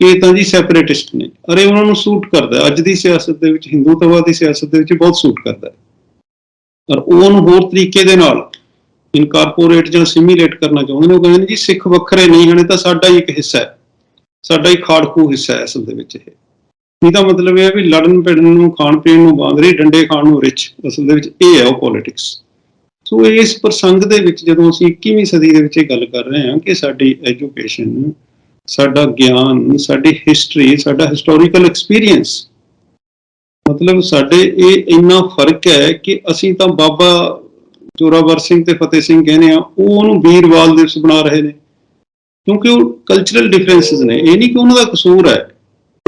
ਇਹ ਤਾਂ ਜੀ ਸੈਪਰੇਟਿਸਟ ਨੇ। ਅਰੇ ਉਹਨਾਂ ਨੂੰ ਸੂਟ ਕਰਦਾ ਅੱਜ ਦੀ ਸਿਆਸਤ ਦੇ ਵਿੱਚ, ਹਿੰਦੂਤਵਾ ਦੀ ਸਿਆਸਤ ਦੇ ਵਿੱਚ ਬਹੁਤ ਸੂਟ ਕਰਦਾ ਹੈ। ਪਰ ਉਹ ਉਹਨੂੰ ਹੋਰ ਤਰੀਕੇ ਦੇ ਨਾਲ ਇਨਕਾਰਪੋਰੇਟ ਜਾਂ ਸਿਮੀਲੇਟ ਕਰਨਾ ਚਾਹੁੰਦੇ ਨੇ। ਉਹ ਕਹਿੰਦੇ ਨੇ ਜੀ, ਸਿੱਖ ਵੱਖਰੇ ਨਹੀਂ ਹਨ ਤਾਂ ਸਾਡਾ ਹੀ ਇੱਕ ਹਿੱਸਾ ਹੈ। ਸਾਡਾ ਹੀ ਖਾੜਕੂ ਹਿੱਸਾ ਹੈ ਅਸਲ ਦੇ ਵਿੱਚ ਇਹ। ਇਹਦਾ ਮਤਲਬ ਇਹ ਹੈ ਵੀ ਲੜਨ ਭਿੜਨ ਨੂੰ, ਖਾਣ ਪੀਣ ਨੂੰ ਬਾਂਦਰੀ ਡੰਡੇ ਖਾਣ ਨੂੰ ਰਿਚ ਅਸਲ ਦੇ ਵਿੱਚ ਇਹ ਹੈ ਉਹ ਪੋਲਿਟਿਕਸ ਸੋ ਇਸ ਪ੍ਰਸੰਗ ਦੇ ਵਿੱਚ ਜਦੋਂ ਅਸੀਂ 21ਵੀਂ ਸਦੀ ਦੇ ਵਿੱਚ ਇਹ ਗੱਲ ਕਰ ਰਹੇ ਹਾਂ ਕਿ ਸਾਡੀ ਐਜੂਕੇਸ਼ਨ ਸਾਡਾ ਗਿਆਨ, ਸਾਡੀ ਹਿਸਟਰੀ ਸਾਡਾ ਹਿਸਟੋਰੀਕਲ ਐਕਸਪੀਰੀਅੰਸ ਮਤਲਬ ਸਾਡੇ ਇਹ ਇੰਨਾ ਫ਼ਰਕ ਹੈ ਕਿ ਅਸੀਂ ਤਾਂ ਬਾਬਾ ਜੋਰਾਵਰ ਸਿੰਘ ਤੇ ਫਤਿਹ ਸਿੰਘ ਕਹਿੰਦੇ ਆ ਉਹ ਉਹਨੂੰ ਵੀਰਵਾਲ ਦਿਵਸ ਬਣਾ ਰਹੇ ਨੇ। ਕਿਉਂਕਿ ਉਹ ਕਲਚਰਲ ਡਿਫਰੈਂਸਸ ਨੇ। ਇਹ ਨਹੀਂ ਕਿ ਉਹਨਾਂ ਦਾ ਕਸੂਰ ਹੈ।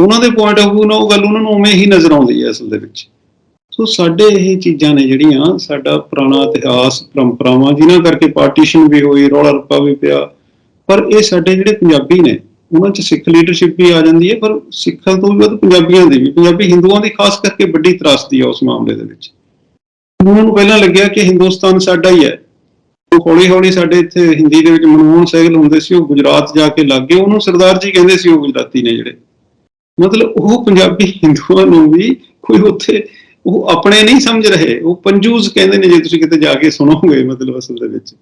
ਉਹਨਾਂ ਦੇ ਪੁਆਇੰਟ ਆਫ View ਨਾਲ ਉਹ ਗੱਲ ਉਹਨਾਂ ਨੂੰ ਉਵੇਂ ਹੀ ਨਜ਼ਰ ਆਉਂਦੀ ਹੈ ਅਸਲ ਦੇ ਵਿੱਚ। ਸੋ ਸਾਡੇ ਇਹ ਚੀਜ਼ਾਂ ਨੇ ਜਿਹੜੀਆਂ ਸਾਡਾ ਪੁਰਾਣਾ ਇਤਿਹਾਸ, ਪਰੰਪਰਾਵਾਂ, ਜਿਨ੍ਹਾਂ ਕਰਕੇ ਪਾਰਟੀਸ਼ਨ ਵੀ ਹੋਈ, ਰੌਲਾ ਰੱਪਾ ਵੀ ਪਿਆ। ਪਰ ਇਹ ਸਾਡੇ ਜਿਹੜੇ ਪੰਜਾਬੀ ਨੇ ਉਹਨਾਂ 'ਚ ਸਿੱਖ ਲੀਡਰਸ਼ਿਪ ਵੀ ਆ ਜਾਂਦੀ ਹੈ, ਪਰ ਸਿੱਖਾਂ ਤੋਂ ਵੀ ਵੱਧ ਪੰਜਾਬੀਆਂ ਦੀ ਵੀ। ਪੰਜਾਬੀ ਹਿੰਦੂਆਂ ਦੀ ਖਾਸ ਕਰਕੇ ਵੱਡੀ ਤਰਾਸਦੀ ਆ ਉਸ ਮਾਮਲੇ ਦੇ ਵਿੱਚ। ਉਹਨਾਂ ਨੂੰ ਪਹਿਲਾਂ ਲੱਗਿਆ ਕਿ ਹਿੰਦੁਸਤਾਨ ਸਾਡਾ ਹੀ ਹੈ। ਉਹ ਹੌਲੀ ਹੌਲੀ ਸਾਡੇ ਇੱਥੇ ਹਿੰਦੀ ਦੇ ਵਿੱਚ ਮਨਮੋਹਨ ਸਹਿਗਲ ਹੁੰਦੇ ਸੀ, ਉਹ ਗੁਜਰਾਤ ਜਾ ਕੇ ਲੱਗ ਗਏ। ਉਹਨੂੰ ਸਰਦਾਰ ਜੀ ਕਹਿੰਦੇ ਸੀ, ਉਹ ਗੁਜਰਾਤੀ ਨੇ ਜਿਹੜੇ। ਮਤਲਬ ਉਹ ਪੰਜਾਬੀ ਹਿੰਦੂਆਂ ਨੂੰ ਵੀ ਕੋਈ ਉੱਥੇ ਉਹ ਆਪਣੇ ਨਹੀਂ ਸਮਝ ਰਹੇ। ਉਹ ਪੰਜੂਸ ਕਹਿੰਦੇ ਨੇ, ਜੇ ਤੁਸੀਂ ਕਿਤੇ ਜਾ ਕੇ ਸੁਣੋਗੇ ਮਤਲਬ ਅਸਲ ਦੇ ਵਿੱਚ।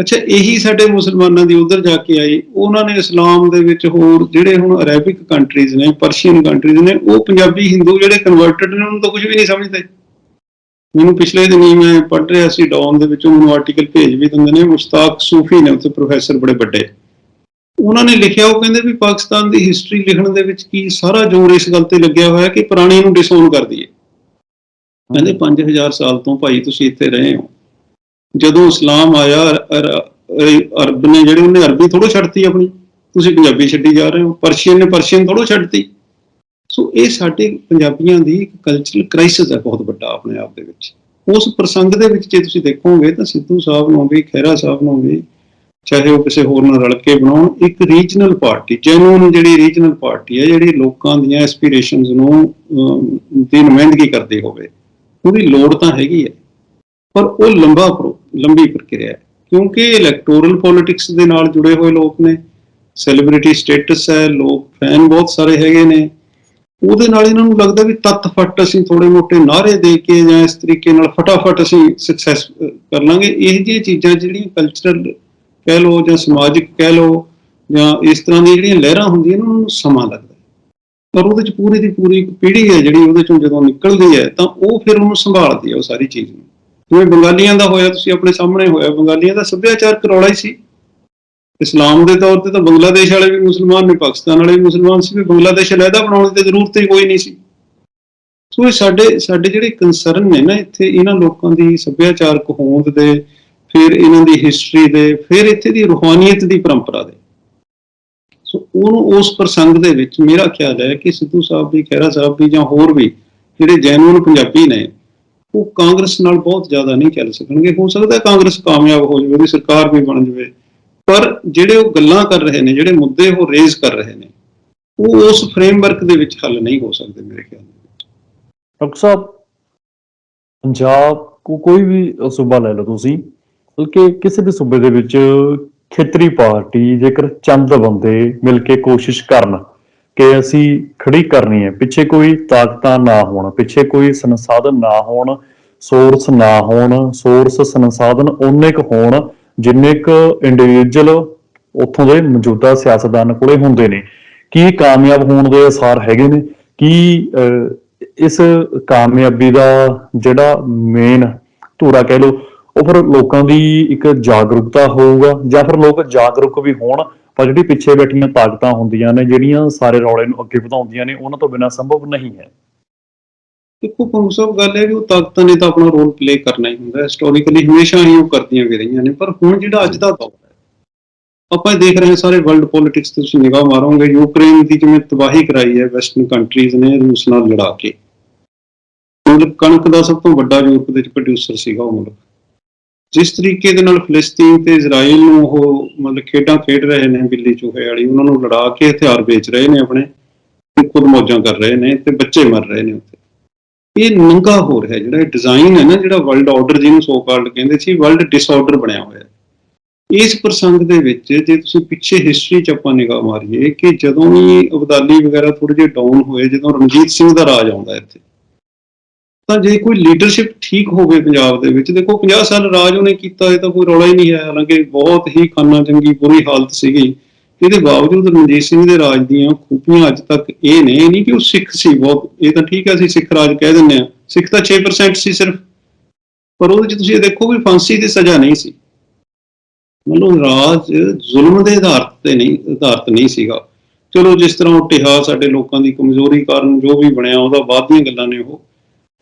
ਅੱਛਾ ਇਹੀ ਸਾਡੇ ਮੁਸਲਮਾਨਾਂ ਦੀ ਉਧਰ ਜਾ ਕੇ ਆਈ। ਉਹਨਾਂ ਨੇ ਇਸਲਾਮ ਦੇ ਵਿੱਚ ਹੋਰ ਜਿਹੜੇ ਹੁਣ ਅਰੈਬਿਕ ਕੰਟਰੀਜ਼ ਨੇ ਪਰਸ਼ੀਅਨ ਕੰਟਰੀਜ਼ ਨੇ ਉਹ ਪੰਜਾਬੀ ਹਿੰਦੂ ਜਿਹੜੇ ਕਨਵਰਟਡ ਨੇ ਉਹਨਾਂ ਤੋਂ ਕੁਝ ਵੀ ਨਹੀਂ ਸਮਝਦੇ। ਮੈਨੂੰ ਪਿਛਲੇ ਦਿਨੀ ਮੈਂ ਪੜ੍ਹ ਰਿਹਾ ਸੀ ਡੌਨ ਦੇ ਵਿੱਚੋਂ ਮੈਨੂੰ ਆਰਟੀਕਲ ਭੇਜ ਵੀ ਦਿੰਦੇ ਨੇ ਮੁਸ਼ਤਾਕ ਸੂਫੀ ਨੇ ਉੱਥੇ ਪ੍ਰੋਫੈਸਰ ਬੜੇ ਵੱਡੇ। ਉਹਨਾਂ ਨੇ ਲਿਖਿਆ ਉਹ ਕਹਿੰਦੇ ਵੀ ਪਾਕਿਸਤਾਨ ਦੀ ਹਿਸਟਰੀ ਲਿਖਣ ਦੇ ਵਿੱਚ ਕੀ ਸਾਰਾ ਜ਼ੋਰ ਇਸ ਗੱਲ ਤੇ ਲੱਗਿਆ ਹੋਇਆ ਕਿ ਪੁਰਾਣੇ ਨੂੰ ਡਿਸਓਨ ਕਰ ਦਈਏ। ਕਹਿੰਦੇ 5000 ਸਾਲ ਤੋਂ ਭਾਈ ਤੁਸੀਂ ਇੱਥੇ ਰਹੇ ਹੋ। ਜਦੋਂ ਇਸਲਾਮ ਆਇਆ ਅਰਬ ਨੇ ਜਿਹੜੇ ਉਹਨੇ ਅਰਬੀ ਥੋੜੋ ਛੱਡਤੀ ਆਪਣੀ, ਤੁਸੀਂ ਪੰਜਾਬੀ ਛੱਡੀ ਜਾ ਰਹੇ ਹੋ, ਪਰਸ਼ੀਅਨ ਨੇ ਪਰਸ਼ੀਅਨ ਥੋੜੋ ਛੱਡਤੀ। ਸੋ ਇਹ ਸਾਡੇ ਪੰਜਾਬੀਆਂ ਦੀ ਇੱਕ ਕਲਚਰਲ ਕ੍ਰਾਈਸਿਸ ਹੈ ਬਹੁਤ ਵੱਡਾ ਆਪਣੇ ਆਪ ਦੇ ਵਿੱਚ। ਉਸ ਪ੍ਰਸੰਗ ਦੇ ਵਿੱਚ ਜੇ ਤੁਸੀਂ ਦੇਖੋਗੇ ਤਾਂ ਸਿੱਧੂ ਸਾਹਿਬ ਨੂੰ ਵੀ ਖਹਿਰਾ ਸਾਹਿਬ ਨੂੰ ਵੀ ਚਾਹੇ ਉਹ ਕਿਸੇ ਹੋਰ ਨਾਲ ਰਲ ਕੇ ਬਣਾਉਣ, ਇੱਕ ਰੀਜਨਲ ਪਾਰਟੀ ਜੈਨੂਨ ਜਿਹੜੀ ਰੀਜਨਲ ਪਾਰਟੀ ਹੈ, ਜਿਹੜੀ ਲੋਕਾਂ ਦੀਆਂ ਐਸਪੀਰੇਸ਼ਨਸ ਨੂੰ ਦੀ ਨੁਮਾਇੰਦਗੀ ਕਰਦੀ ਹੋਵੇ, ਉਹਦੀ ਲੋੜ ਤਾਂ ਹੈਗੀ ਹੈ। ਪਰ ਉਹ ਲੰਬਾ ਪ੍ਰੋ- ਲੰਬੀ ਪ੍ਰਕਿਰਿਆ ਹੈ। ਕਿਉਂਕਿ ਇਲੈਕਟੋਰਲ ਪੋਲਿਟਿਕਸ ਦੇ ਨਾਲ ਜੁੜੇ ਹੋਏ ਲੋਕ ਨੇ ਸੈਲੀਬ੍ਰਿਟੀ ਸਟੇਟਸ ਹੈ, ਲੋਕ ਫੈਨ ਬਹੁਤ ਸਾਰੇ ਹੈਗੇ ਨੇ। ਉਹਦੇ ਨਾਲ ਇਹਨਾਂ ਨੂੰ ਲੱਗਦਾ ਵੀ ਤੱਤ ਫੱਟ ਅਸੀਂ ਥੋੜੇ ਮੋਟੇ ਨਾਰੇ ਦੇ ਕੇ ਜਾਂ ਇਸ ਤਰੀਕੇ ਨਾਲ ਫਟਾਫਟ ਅਸੀਂ ਸਕਸੈਸ ਕਰ ਲਾਂਗੇ। ਇਹ ਜਿਹੀਆਂ ਚੀਜ਼ਾਂ ਜਿਹੜੀਆਂ ਕਲਚਰਲ ਕਹਿ ਲਓ ਜਾਂ ਸਮਾਜਿਕ ਕਹਿ ਲਓ ਜਾਂ ਇਸ ਤਰ੍ਹਾਂ ਦੀਆਂ ਜਿਹੜੀਆਂ ਲਹਿਰਾਂ ਹੁੰਦੀਆਂ ਨੇ, ਉਹਨਾਂ ਨੂੰ ਸਮਾਂ ਲੱਗਦਾ ਪਰ ਉਹਦੇ ਚ ਪੂਰੀ ਦੀ ਪੂਰੀ ਇੱਕ ਪੀੜ੍ਹੀ ਹੈ ਜਿਹੜੀ ਉਹਦੇ ਚੋਂ ਜਦੋਂ ਨਿਕਲਦੀ ਹੈ, ਤਾਂ ਉਹ ਫਿਰ ਉਹਨੂੰ ਸੰਭਾਲਦੀ ਹੈ ਉਹ ਸਾਰੀ ਚੀਜ਼ ਨੂੰ। ਜਿਵੇਂ ਬੰਗਾਲੀਆਂ ਦਾ ਹੋਇਆ, ਤੁਸੀਂ ਆਪਣੇ ਸਾਹਮਣੇ ਹੋਇਆ, ਬੰਗਾਲੀਆਂ ਦਾ ਸੱਭਿਆਚਾਰ ਕਰੌਲਾ ਹੀ ਸੀ। ਇਸਲਾਮ ਦੇ ਤੌਰ ਤੇ ਤਾਂ ਬੰਗਲਾਦੇਸ਼ ਵਾਲੇ ਵੀ ਮੁਸਲਮਾਨ ਨੇ, ਪਾਕਿਸਤਾਨ ਵਾਲੇ ਵੀ ਮੁਸਲਮਾਨ ਸੀ, ਵੀ ਬੰਗਲਾਦੇਸ਼ ਅਲੱਗਾ ਬਣਾਉਣ ਦੀ ਜ਼ਰੂਰਤ ਹੀ ਕੋਈ ਨਹੀਂ ਸੀ। ਸੋ ਇਹ ਸਾਡੇ ਸਾਡੇ ਜਿਹੜੇ ਕੰਸਰਨ ਨੇ ਨਾ ਇੱਥੇ, ਇਹਨਾਂ ਲੋਕਾਂ ਦੀ ਸੱਭਿਆਚਾਰਕ ਹੋਂਦ ਦੇ, ਫਿਰ ਇਹਨਾਂ ਦੀ ਹਿਸਟਰੀ ਦੇ, ਫਿਰ ਇੱਥੇ ਦੀ ਰੂਹਾਨੀਅਤ ਦੀ ਪਰੰਪਰਾ ਦੇ। ਸੋ ਉਹਨੂੰ, ਉਸ ਪ੍ਰਸੰਗ ਦੇ ਵਿੱਚ ਮੇਰਾ ਖਿਆਲ ਹੈ ਕਿ ਸਿੱਧੂ ਸਾਹਿਬ ਵੀ, ਖਹਿਰਾ ਸਾਹਿਬ ਵੀ ਜਾਂ ਹੋਰ ਵੀ ਜਿਹੜੇ ਜੈਨੂਨ ਪੰਜਾਬੀ ਨੇ ਉਹ ਕਾਂਗਰਸ ਨਾਲ ਬਹੁਤ ਜ਼ਿਆਦਾ ਨਹੀਂ ਚੱਲ ਸਕਣਗੇ। ਹੋ ਸਕਦਾ ਕਾਂਗਰਸ ਕਾਮਯਾਬ ਹੋ ਜਾਵੇ, ਉਹਦੀ ਸਰਕਾਰ ਵੀ ਬਣ ਜਾਵੇ। ਪਰ ਜਿਹੜੇ ਉਹ ਗੱਲਾਂ ਕਰ ਰਹੇ ਨੇ, ਜਿਹੜੇ ਮੁੱਦੇ ਉਹ ਰੇਜ਼ ਕਰ ਰਹੇ ਨੇ, ਉਹ ਉਸ ਫਰੇਮਵਰਕ ਦੇ ਵਿੱਚ ਹੱਲ ਨਹੀਂ ਹੋ ਸਕਦੇ ਮੇਰੇ ਖਿਆਲ ਨਾਲ। ਡਾਕਟਰ ਸਾਹਿਬ, ਪੰਜਾਬ ਕੋ, ਕੋਈ ਵੀ ਸੂਬਾ ਲੈ ਲਓ ਤੁਸੀਂ, ਬਲਕਿ ਕਿਸੇ ਵੀ ਸੂਬੇ ਦੇ ਵਿੱਚ ਖੇਤਰੀ ਪਾਰਟੀ ਜੇਕਰ ਚੰਦ ਬੰਦੇ ਮਿਲ ਕੇ ਕੋਸ਼ਿਸ਼ ਕਰਨ ਕਿ ਅਸੀਂ ਖੜੀ ਕਰਨੀ ਹੈ। ਪਿੱਛੇ ਕੋਈ ਤਾਕਤਾਂ ਨਾ ਹੋਣ ਪਿੱਛੇ ਕੋਈ ਸੰਸਾਧਨ ਨਾ ਹੋਣ ਸੋਰਸ ਨਾ ਹੋਣ ਸੋਰਸ ਸੰਸਾਧਨ ਓਨੇ ਕੁ ਹੋਣ ਜਿੰਨੇ ਕੁ ਇੰਡੀਵਿਜੂਅਲ ਉੱਥੋਂ ਦੇ ਮੌਜੂਦਾ ਸਿਆਸਤਦਾਨ ਕੋਲੇ ਹੁੰਦੇ ਨੇ। ਕੀ ਕਾਮਯਾਬ ਹੋਣ ਦੇ ਅਸਾਰ ਹੈਗੇ ਨੇ? ਕੀ ਅਹ, ਇਸ ਕਾਮਯਾਬੀ ਦਾ ਜਿਹੜਾ ਮੇਨ ਧੂਰਾ ਕਹਿ ਲਓ ਉਹ ਫਿਰ ਲੋਕਾਂ ਦੀ ਇੱਕ ਜਾਗਰੂਕਤਾ ਹੋਊਗਾ ਜਾਂ ਫਿਰ ਲੋਕ ਜਾਗਰੂਕ ਵੀ ਹੋਣ ਪਰ ਜਿਹੜੀ ਪਿੱਛੇ ਬੈਠੀਆਂ ਤਾਕਤਾਂ ਹੁੰਦੀਆਂ ਨੇ, ਜਿਹੜੀਆਂ ਸਾਰੇ ਰੌਲੇ ਨੂੰ ਅੱਗੇ ਵਧਾਉਂਦੀਆਂ ਨੇ, ਉਹਨਾਂ ਤੋਂ ਬਿਨਾਂ ਸੰਭਵ ਨਹੀਂ ਹੈ। ਦੇਖੋ ਪੰਗੂ ਸਾਹਿਬ, ਗੱਲ ਹੈ ਕਿ ਉਹ ਤਾਕਤਾਂ ਨੇ ਤਾਂ ਆਪਣਾ ਰੋਲ ਪਲੇ ਕਰਨਾ ਹੀ ਹੁੰਦਾ। ਹਿਸਟੋਰੀਕਲੀ ਹਮੇਸ਼ਾ ਹੀ ਉਹ ਕਰਦੀਆਂ ਵੀ ਰਹੀਆਂ ਨੇ, ਪਰ ਹੁਣ ਜਿਹੜਾ ਅੱਜ ਦਾ ਦੌਰ ਹੈ, ਆਪਾਂ ਦੇਖ ਰਹੇ ਹਾਂ ਸਾਰੇ ਵਰਲਡ ਪੋਲਿਟਿਕਸ ਤੇ ਤੁਸੀਂ ਨਿਗਾਹ ਮਾਰੋਗੇ ਯੂਕਰੇਨ ਦੀ ਜਿਵੇਂ ਤਬਾਹੀ ਕਰਾਈ ਹੈ ਵੈਸਟਰਨ ਕੰਟਰੀਜ਼ ਨੇ ਰੂਸ ਨਾਲ ਲੜਾ ਕੇ। ਮੁਲਕ ਕਣਕ ਦਾ ਸਭ ਤੋਂ ਵੱਡਾ ਯੂਰਪ ਦੇ ਵਿੱਚ ਪ੍ਰੋਡਿਊਸਰ ਸੀਗਾ ਉਹ ਮੁਲਕ। ਜਿਸ ਤਰੀਕੇ ਦੇ ਨਾਲ ਫਿਲਿਸਤੀਨ ਤੇ ਇਜ਼ਰਾਈਲ ਨੂੰ ਉਹ ਮਤਲਬ ਖੇਡਾਂ ਖੇਡ ਰਹੇ ਨੇ ਬਿੱਲੀ ਚੂਹੇ ਵਾਲੀ, ਉਹਨਾਂ ਨੂੰ ਲੜਾ ਕੇ ਹਥਿਆਰ ਵੇਚ ਰਹੇ ਨੇ ਆਪਣੇ, ਤੇ ਖੁਦ ਮੌਜਾਂ ਕਰ ਰਹੇ ਨੇ ਤੇ ਬੱਚੇ ਮਰ ਰਹੇ ਨੇ ਉੱਥੇ। ਇਹ ਨੰਗਾ ਹੋ ਰਿਹਾ ਜਿਹੜਾ ਡਿਜ਼ਾਈਨ ਹੈ ਨਾ, ਜਿਹੜਾ ਵਰਲਡ ਆਰਡਰ ਜਿਹਨੂੰ ਸੋ ਕਾਲਡ ਕਹਿੰਦੇ ਸੀ ਵਰਲਡ ਡਿਸਆਰਡਰ ਬਣਿਆ ਹੋਇਆ ਇਸ ਪ੍ਰਸੰਗ ਦੇ ਵਿੱਚ ਜੇ ਤੁਸੀਂ ਪਿੱਛੇ ਹਿਸਟਰੀ ਚ ਆਪਾਂ ਨਿਗਾਹ ਮਾਰੀਏ ਕਿ ਜਦੋਂ ਵੀ ਅਬਦਾਲੀ ਵਗੈਰਾ ਥੋੜੇ ਜਿਹੇ ਡਾਊਨ ਹੋਏ, ਜਦੋਂ ਰਣਜੀਤ ਸਿੰਘ ਦਾ ਰਾਜ ਆਉਂਦਾ ਇੱਥੇ ਤਾਂ ਜੇ ਕੋਈ ਲੀਡਰਸ਼ਿਪ ਠੀਕ ਹੋਵੇ ਪੰਜਾਬ ਦੇ ਵਿੱਚ, ਦੇਖੋ 50 ਸਾਲ ਰਾਜ ਉਹਨੇ ਕੀਤਾ, ਇਹ ਤਾਂ ਕੋਈ ਰੌਲਾ ਹੀ ਨਹੀਂ ਹੈ। ਹਾਲਾਂਕਿ ਬਹੁਤ ਹੀ ਖਾਨਾ ਚੰਗੀ ਬੁਰੀ ਹਾਲਤ ਸੀਗੀ। ਇਹਦੇ ਬਾਵਜੂਦ ਰਣਜੀਤ ਸਿੰਘ ਦੇ ਰਾਜ ਦੀਆਂ ਖੂਬੀਆਂ ਅੱਜ ਤੱਕ ਇਹ ਨੇ, ਇਹ ਨਹੀਂ ਕਿ ਉਹ ਸਿੱਖ ਸੀ, ਬਹੁਤ, ਇਹ ਤਾਂ ਠੀਕ ਹੈ ਅਸੀਂ ਸਿੱਖ ਰਾਜ ਕਹਿ ਦਿੰਦੇ ਆ ਸਿੱਖ ਤਾਂ 6% ਸੀ ਸਿਰਫ। ਪਰ ਉਹਦੇ ਚ ਤੁਸੀਂ ਇਹ ਦੇਖੋ ਵੀ ਫਾਂਸੀ ਦੀ ਸਜ਼ਾ ਨਹੀਂ ਸੀ। ਮਤਲਬ ਰਾਜ ਜ਼ੁਲਮ ਦੇ ਆਧਾਰ ਤੇ ਨਹੀਂ, ਆਧਾਰਤ ਨਹੀਂ ਸੀਗਾ। ਚਲੋ ਜਿਸ ਤਰ੍ਹਾਂ ਉਹ ਟਿਹਾ ਸਾਡੇ ਲੋਕਾਂ ਦੀ ਕਮਜ਼ੋਰੀ ਕਾਰਨ ਜੋ ਵੀ ਬਣਿਆ, ਉਹਦਾ ਬਾਅਦ ਦੀਆਂ ਗੱਲਾਂ ਨੇ ਉਹ।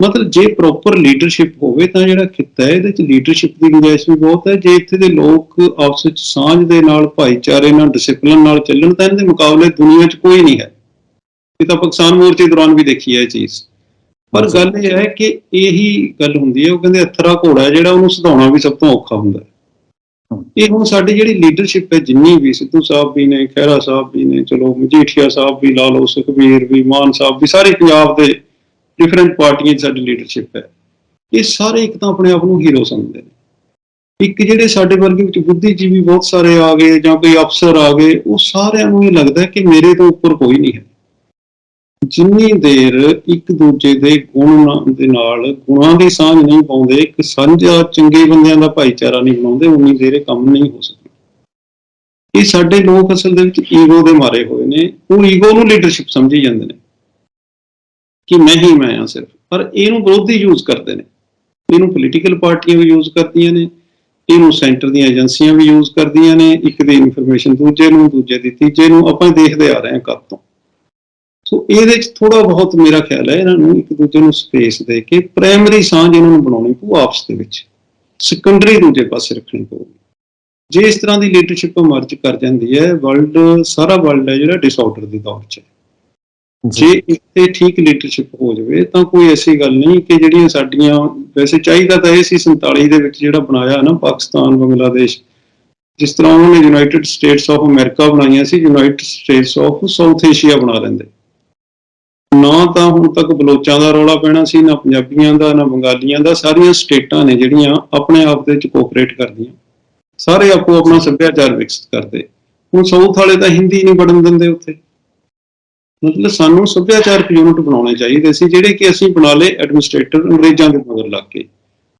ਮਤਲਬ ਜੇ ਪ੍ਰੋਪਰ ਲੀਡਰਸ਼ਿਪ ਹੋਵੇ ਤਾਂ ਜਿਹੜਾ ਖਿੱਤਾ ਹੈ ਇਹਦੇ ਚ ਲੀਡਰਸ਼ਿਪ ਦੀ ਗੁੰਜਾਇਸ਼ ਵੀ ਬਹੁਤ ਹੈ। ਜੇ ਇੱਥੇ ਦੇ ਲੋਕ ਆਪਸ ਵਿੱਚ ਸਾਂਝ ਦੇ ਨਾਲ ਭਾਈਚਾਰੇ ਨਾਲ ਡਿਸਪਲਿਨ ਨਾਲ ਚੱਲਣ ਤਾਂ ਇਹਨਾਂ ਦੇ ਮੁਕਾਬਲੇ ਦੁਨੀਆ 'ਚ ਕੋਈ ਨਹੀਂ ਹੈ। ਇਹ ਤਾਂ ਪਾਕਿਸਤਾਨ ਮੋਰਚੇ ਦੌਰਾਨ ਵੀ ਦੇਖੀ ਹੈ ਇਹ ਚੀਜ਼। ਪਰ ਗੱਲ ਇਹ ਹੈ ਕਿ ਇਹੀ ਗੱਲ ਹੁੰਦੀ ਹੈ ਉਹ ਕਹਿੰਦੇ ਅਥਰਾ ਘੋੜਾ ਜਿਹੜਾ ਉਹਨੂੰ ਸੁਧਾਉਣਾ ਵੀ ਸਭ ਤੋਂ ਔਖਾ ਹੁੰਦਾ ਹੈ। ਇਹ ਹੁਣ ਸਾਡੀ ਜਿਹੜੀ ਲੀਡਰਸ਼ਿਪ ਹੈ ਜਿੰਨੀ ਵੀ ਸਿੱਧੂ ਸਾਹਿਬ ਵੀ ਨੇ ਖਹਿਰਾ ਸਾਹਿਬ ਵੀ ਨੇ ਚਲੋ ਮਜੀਠੀਆ ਸਾਹਿਬ ਵੀ ਲਾ ਲਓ ਸੁਖਬੀਰ ਵੀ ਮਾਨ ਸਾਹਿਬ ਵੀ ਸਾਰੇ ਪੰਜਾਬ ਦੇ ਡਿਫਰੈਂਟ ਪਾਰਟੀਆਂ 'ਚ ਸਾਡੀ ਲੀਡਰਸ਼ਿਪ ਹੈ। ਇਹ ਸਾਰੇ ਇੱਕ ਤਾਂ ਆਪਣੇ ਆਪ ਨੂੰ ਹੀਰੋ ਸਮਝਦੇ ਨੇ। ਇੱਕ ਜਿਹੜੇ ਸਾਡੇ ਵਰਗੇ ਵਿੱਚ ਬੁੱਧੀਜੀਵੀ ਬਹੁਤ ਸਾਰੇ ਆ ਗਏ ਜਾਂ ਕੋਈ ਅਫਸਰ ਆ ਗਏ, ਉਹ ਸਾਰਿਆਂ ਨੂੰ ਇਹ ਲੱਗਦਾ ਕਿ ਮੇਰੇ ਤੋਂ ਉੱਪਰ ਕੋਈ ਨਹੀਂ ਹੈ। ਜਿੰਨੀ ਦੇਰ ਇੱਕ ਦੂਜੇ ਦੇ ਗੁਣ ਦੇ ਨਾਲ ਗੁਣਾਂ ਦੀ ਸਾਂਝ ਨਹੀਂ ਪਾਉਂਦੇ, ਇੱਕ ਸਾਂਝਾ ਚੰਗੇ ਬੰਦਿਆਂ ਦਾ ਭਾਈਚਾਰਾ ਨਹੀਂ ਬਣਾਉਂਦੇ, ਉਨੀ ਦੇਰ ਇਹ ਕੰਮ ਨਹੀਂ ਹੋ ਸਕਦਾ। ਇਹ ਸਾਡੇ ਲੋਕ ਅਸਲ ਦੇ ਵਿੱਚ ਈਗੋ ਦੇ ਮਾਰੇ ਹੋਏ ਨੇ। ਉਹ ਈਗੋ ਨੂੰ ਲੀਡਰਸ਼ਿਪ ਸਮਝੀ ਜਾਂਦੇ ਨੇ। ਕਿ ਮੈਂ ਹੀ ਮੈਂ ਹਾਂ ਸਿਰਫ। ਪਰ ਇਹਨੂੰ ਵਿਰੋਧੀ ਯੂਜ਼ ਕਰਦੇ ਨੇ। ਇਹਨੂੰ ਪੋਲੀਟੀਕਲ ਪਾਰਟੀਆਂ ਵੀ ਯੂਜ਼ ਕਰਦੀਆਂ ਨੇ। ਇਹਨੂੰ ਸੈਂਟਰ ਦੀਆਂ ਏਜੰਸੀਆਂ ਵੀ ਯੂਜ਼ ਕਰਦੀਆਂ ਨੇ। ਇੱਕ ਦੀ ਇਨਫੋਰਮੇਸ਼ਨ ਦੂਜੇ ਨੂੰ, ਦੂਜੇ ਦੀ ਤੀਜੇ ਨੂੰ। ਆਪਾਂ ਦੇਖਦੇ ਆ ਰਹੇ ਹਾਂ ਕਦ ਤੋਂ। ਸੋ ਇਹਦੇ ਵਿੱਚ ਥੋੜਾ ਬਹੁਤ ਮੇਰਾ ਖਿਆਲ ਹੈ ਇਹਨਾਂ ਨੂੰ ਇੱਕ ਦੂਜੇ ਨੂੰ ਸਪੇਸ ਦੇ ਕੇ ਪ੍ਰਾਇਮਰੀ ਸਾਂਝ ਇਹਨਾਂ ਨੂੰ ਬਣਾਉਣੀ ਪਊ ਆਪਸ ਦੇ ਵਿੱਚ। ਸੈਕੰਡਰੀ ਦੂਜੇ ਪਾਸੇ ਰੱਖਣੀ ਪਊਗੀ। ਜੇ ਇਸ ਤਰ੍ਹਾਂ ਦੀ ਲੀਡਰਸ਼ਿਪ ਮਰਜ ਕਰ ਜਾਂਦੀ ਹੈ ਵਰਲਡ ਸਾਰਾ ਵਰਲਡ ਹੈ ਜਿਹੜਾ ਡਿਸਆਰਡਰ ਦੇ ਦੌਰ 'ਚ ਹੈ। ਜੇ। ਇੱਥੇ ਠੀਕ ਲੀਡਰਸ਼ਿਪ ਹੋ ਜਾਵੇ, ਤਾਂ ਕੋਈ ਐਸੀ ਗੱਲ ਨਹੀਂ ਕਿ ਜਿਹੜੀਆਂ ਸਾਡੀਆਂ, ਵੈਸੇ ਚਾਹੀਦਾ ਤਾਂ ਇਹ ਸੀ 47 ਦੇ ਵਿੱਚ ਜਿਹੜਾ ਬਣਾਇਆ ਨਾ ਪਾਕਿਸਤਾਨ, ਬੰਗਲਾਦੇਸ਼। ਜਿਸ ਤਰ੍ਹਾਂ ਉਹਨਾਂ ਨੇ ਯੂਨਾਈਟਿਡ ਸਟੇਟਸ ਆਫ ਅਮਰੀਕਾ ਬਣਾਈਆਂ ਸੀ united states of south Asia ਬਣਾ ਲੈਂਦੇ। ਨਾ ਤਾਂ ਹੁਣ ਤੱਕ ਬਲੋਚਾਂ ਦਾ ਰੌਲਾ ਪੈਣਾ ਸੀ, ਨਾ ਪੰਜਾਬੀਆਂ ਦਾ, ਨਾ ਬੰਗਾਲੀਆਂ ਦਾ, ਸਾਰੀਆਂ ਸਟੇਟਾਂ ਨੇ ਜਿਹੜੀਆਂ ਆਪਣੇ ਆਪ ਦੇ ਵਿੱਚ ਕੋਆਪਰੇਟ ਕਰਦੀਆਂ। ਸਾਰੇ ਆਪੋ ਆਪਣਾ ਸੱਭਿਆਚਾਰ ਵਿਕਸਿਤ ਕਰਦੇ। ਹੁਣ ਸਾਊਥ ਵਾਲੇ ਤਾਂ ਹਿੰਦੀ ਨਹੀਂ ਪੜਨ ਦਿੰਦੇ ਉੱਥੇ। ਮਤਲਬ ਸਾਨੂੰ ਸੱਭਿਆਚਾਰਕ ਯੂਨਿਟ ਬਣਾਉਣੇ ਚਾਹੀਦੇ ਸੀ, ਜਿਹੜੇ ਕਿ ਅਸੀਂ ਬਣਾ ਲਏ ਐਡਮਿਨਿਸਟ੍ਰੇਟਰ ਅੰਗਰੇਜ਼ਾਂ ਦੇ ਮਗਰ ਲੱਗ ਕੇ।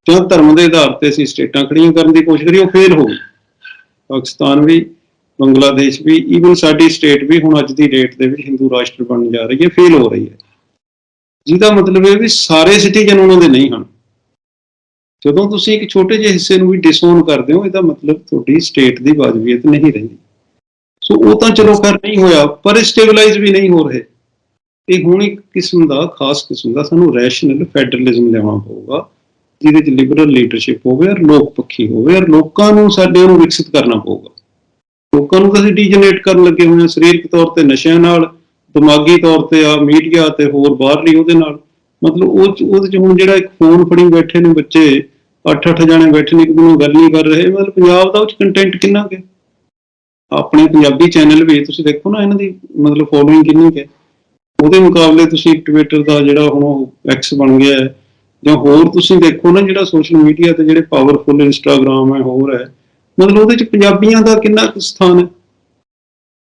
ਜਾਂ ਧਰਮ ਦੇ ਆਧਾਰ ਤੇ ਅਸੀਂ ਸਟੇਟਾਂ ਖੜੀਆਂ ਕਰਨ ਦੀ ਕੋਸ਼ਿਸ਼ ਕਰੀ, ਉਹ ਫੇਲ ਹੋ ਗਈ। ਪਾਕਿਸਤਾਨ ਵੀ, ਬੰਗਲਾਦੇਸ਼ ਵੀ ਈਵਨ ਸਾਡੀ ਸਟੇਟ ਵੀ ਹੁਣ ਅੱਜ ਦੀ ਡੇਟ ਦੇ ਵਿੱਚ ਹਿੰਦੂ ਰਾਸ਼ਟਰ ਬਣਨ ਜਾ ਰਹੀ ਹੈ ਫੇਲ ਹੋ ਰਹੀ ਹੈ। ਜਿਹਦਾ ਮਤਲਬ ਇਹ ਵੀ ਸਾਰੇ ਸਿਟੀਜ਼ਨ ਉਹਨਾਂ ਦੇ ਨਹੀਂ ਹਨ। ਜਦੋਂ ਤੁਸੀਂ ਇੱਕ ਛੋਟੇ ਜਿਹੇ ਹਿੱਸੇ ਨੂੰ ਵੀ ਡਿਸਓਨ ਕਰਦੇ ਹੋ, ਇਹਦਾ ਮਤਲਬ ਤੁਹਾਡੀ ਸਟੇਟ ਦੀ ਵਾਜਬੀਅਤ ਨਹੀਂ ਰਹਿੰਦੀ ਸੋ ਉਹ ਤਾਂ ਚਲੋ ਕਰ ਨਹੀਂ ਹੋਇਆ, ਪਰ ਸਟੇਬਲਾਈਜ਼ ਵੀ ਨਹੀਂ ਹੋ ਰਹੇ। ਇਹ ਹੁਣ ਇੱਕ ਕਿਸਮ ਦਾ, ਖਾਸ ਕਿਸਮ ਦਾ ਸਾਨੂੰ ਰੈਸ਼ਨਲ ਫੈਡਰਲਿਜ਼ਮ ਲਿਆਉਣਾ ਪਊਗਾ, ਜਿਹਦੇ ਚ ਲਿਬਰਲ ਲੀਡਰਸ਼ਿਪ ਹੋਵੇ ਔਰ ਲੋਕ ਪੱਖੀ ਹੋਵੇ ਔਰ ਲੋਕਾਂ ਨੂੰ ਸਾਡੇ ਨੂੰ ਵਿਕਸਿਤ ਕਰਨਾ ਪਊਗਾ। ਲੋਕਾਂ ਨੂੰ ਤਾਂ ਅਸੀਂ ਡੀਜਨਰੇਟ ਕਰਨ ਲੱਗੇ ਹੋਏ ਹਾਂ, ਸਰੀਰਕ ਤੌਰ ਤੇ ਨਸ਼ਿਆਂ ਨਾਲ, ਦਿਮਾਗੀ ਤੌਰ ਤੇ ਆ ਮੀਡੀਆ ਤੇ ਹੋਰ ਬਾਹਰਲੀ ਉਹਦੇ ਨਾਲ। ਮਤਲਬ ਉਹ 'ਚ- ਉਹਦੇ ਚ ਹੁਣ ਜਿਹੜਾ ਇੱਕ ਫੋਨ ਫੜੀ ਬੈਠੇ ਨੇ ਬੱਚੇ ਅੱਠ ਅੱਠ ਜਾਣੇ ਬੈਠੇ ਨੇ, ਇੱਕ ਦੂਜੇ ਨਾਲ ਗੱਲ ਨਹੀਂ ਕਰ ਰਹੇ, ਮਤਲਬ ਪੰਜਾਬ ਦਾ ਉਹ ਚ ਕੰਟੈਂਟ ਕਿੰਨਾ ਕੁ ਆਪਣੇ ਪੰਜਾਬੀ ਚੈਨਲ ਵੀ ਤੁਸੀਂ ਦੇਖੋ ਨਾ, ਇਹਨਾਂ ਦੀ ਮਤਲਬ ਫੋਲੋਇੰਗ ਕਿੰਨੀ ਕੁ ਹੈ। ਉਹਦੇ ਮੁਕਾਬਲੇ ਤੁਸੀਂ ਟਵਿੱਟਰ ਦਾ ਜਿਹੜਾ ਹੁਣ ਉਹ ਐਕਸ ਬਣ ਗਿਆ ਹੈ, ਜਾਂ ਹੋਰ ਤੁਸੀਂ ਦੇਖੋ ਨਾ ਜਿਹੜਾ ਸੋਸ਼ਲ ਮੀਡੀਆ ਤੇ ਜਿਹੜੇ ਪਾਵਰਫੁਲ ਇੰਸਟਾਗ੍ਰam ਹੈ, ਹੋਰ ਹੈ, ਮਤਲਬ ਉਹਦੇ ਚ ਪੰਜਾਬੀਆਂ ਦਾ ਕਿੰਨਾ ਕੁ ਸਥਾਨ ਹੈ?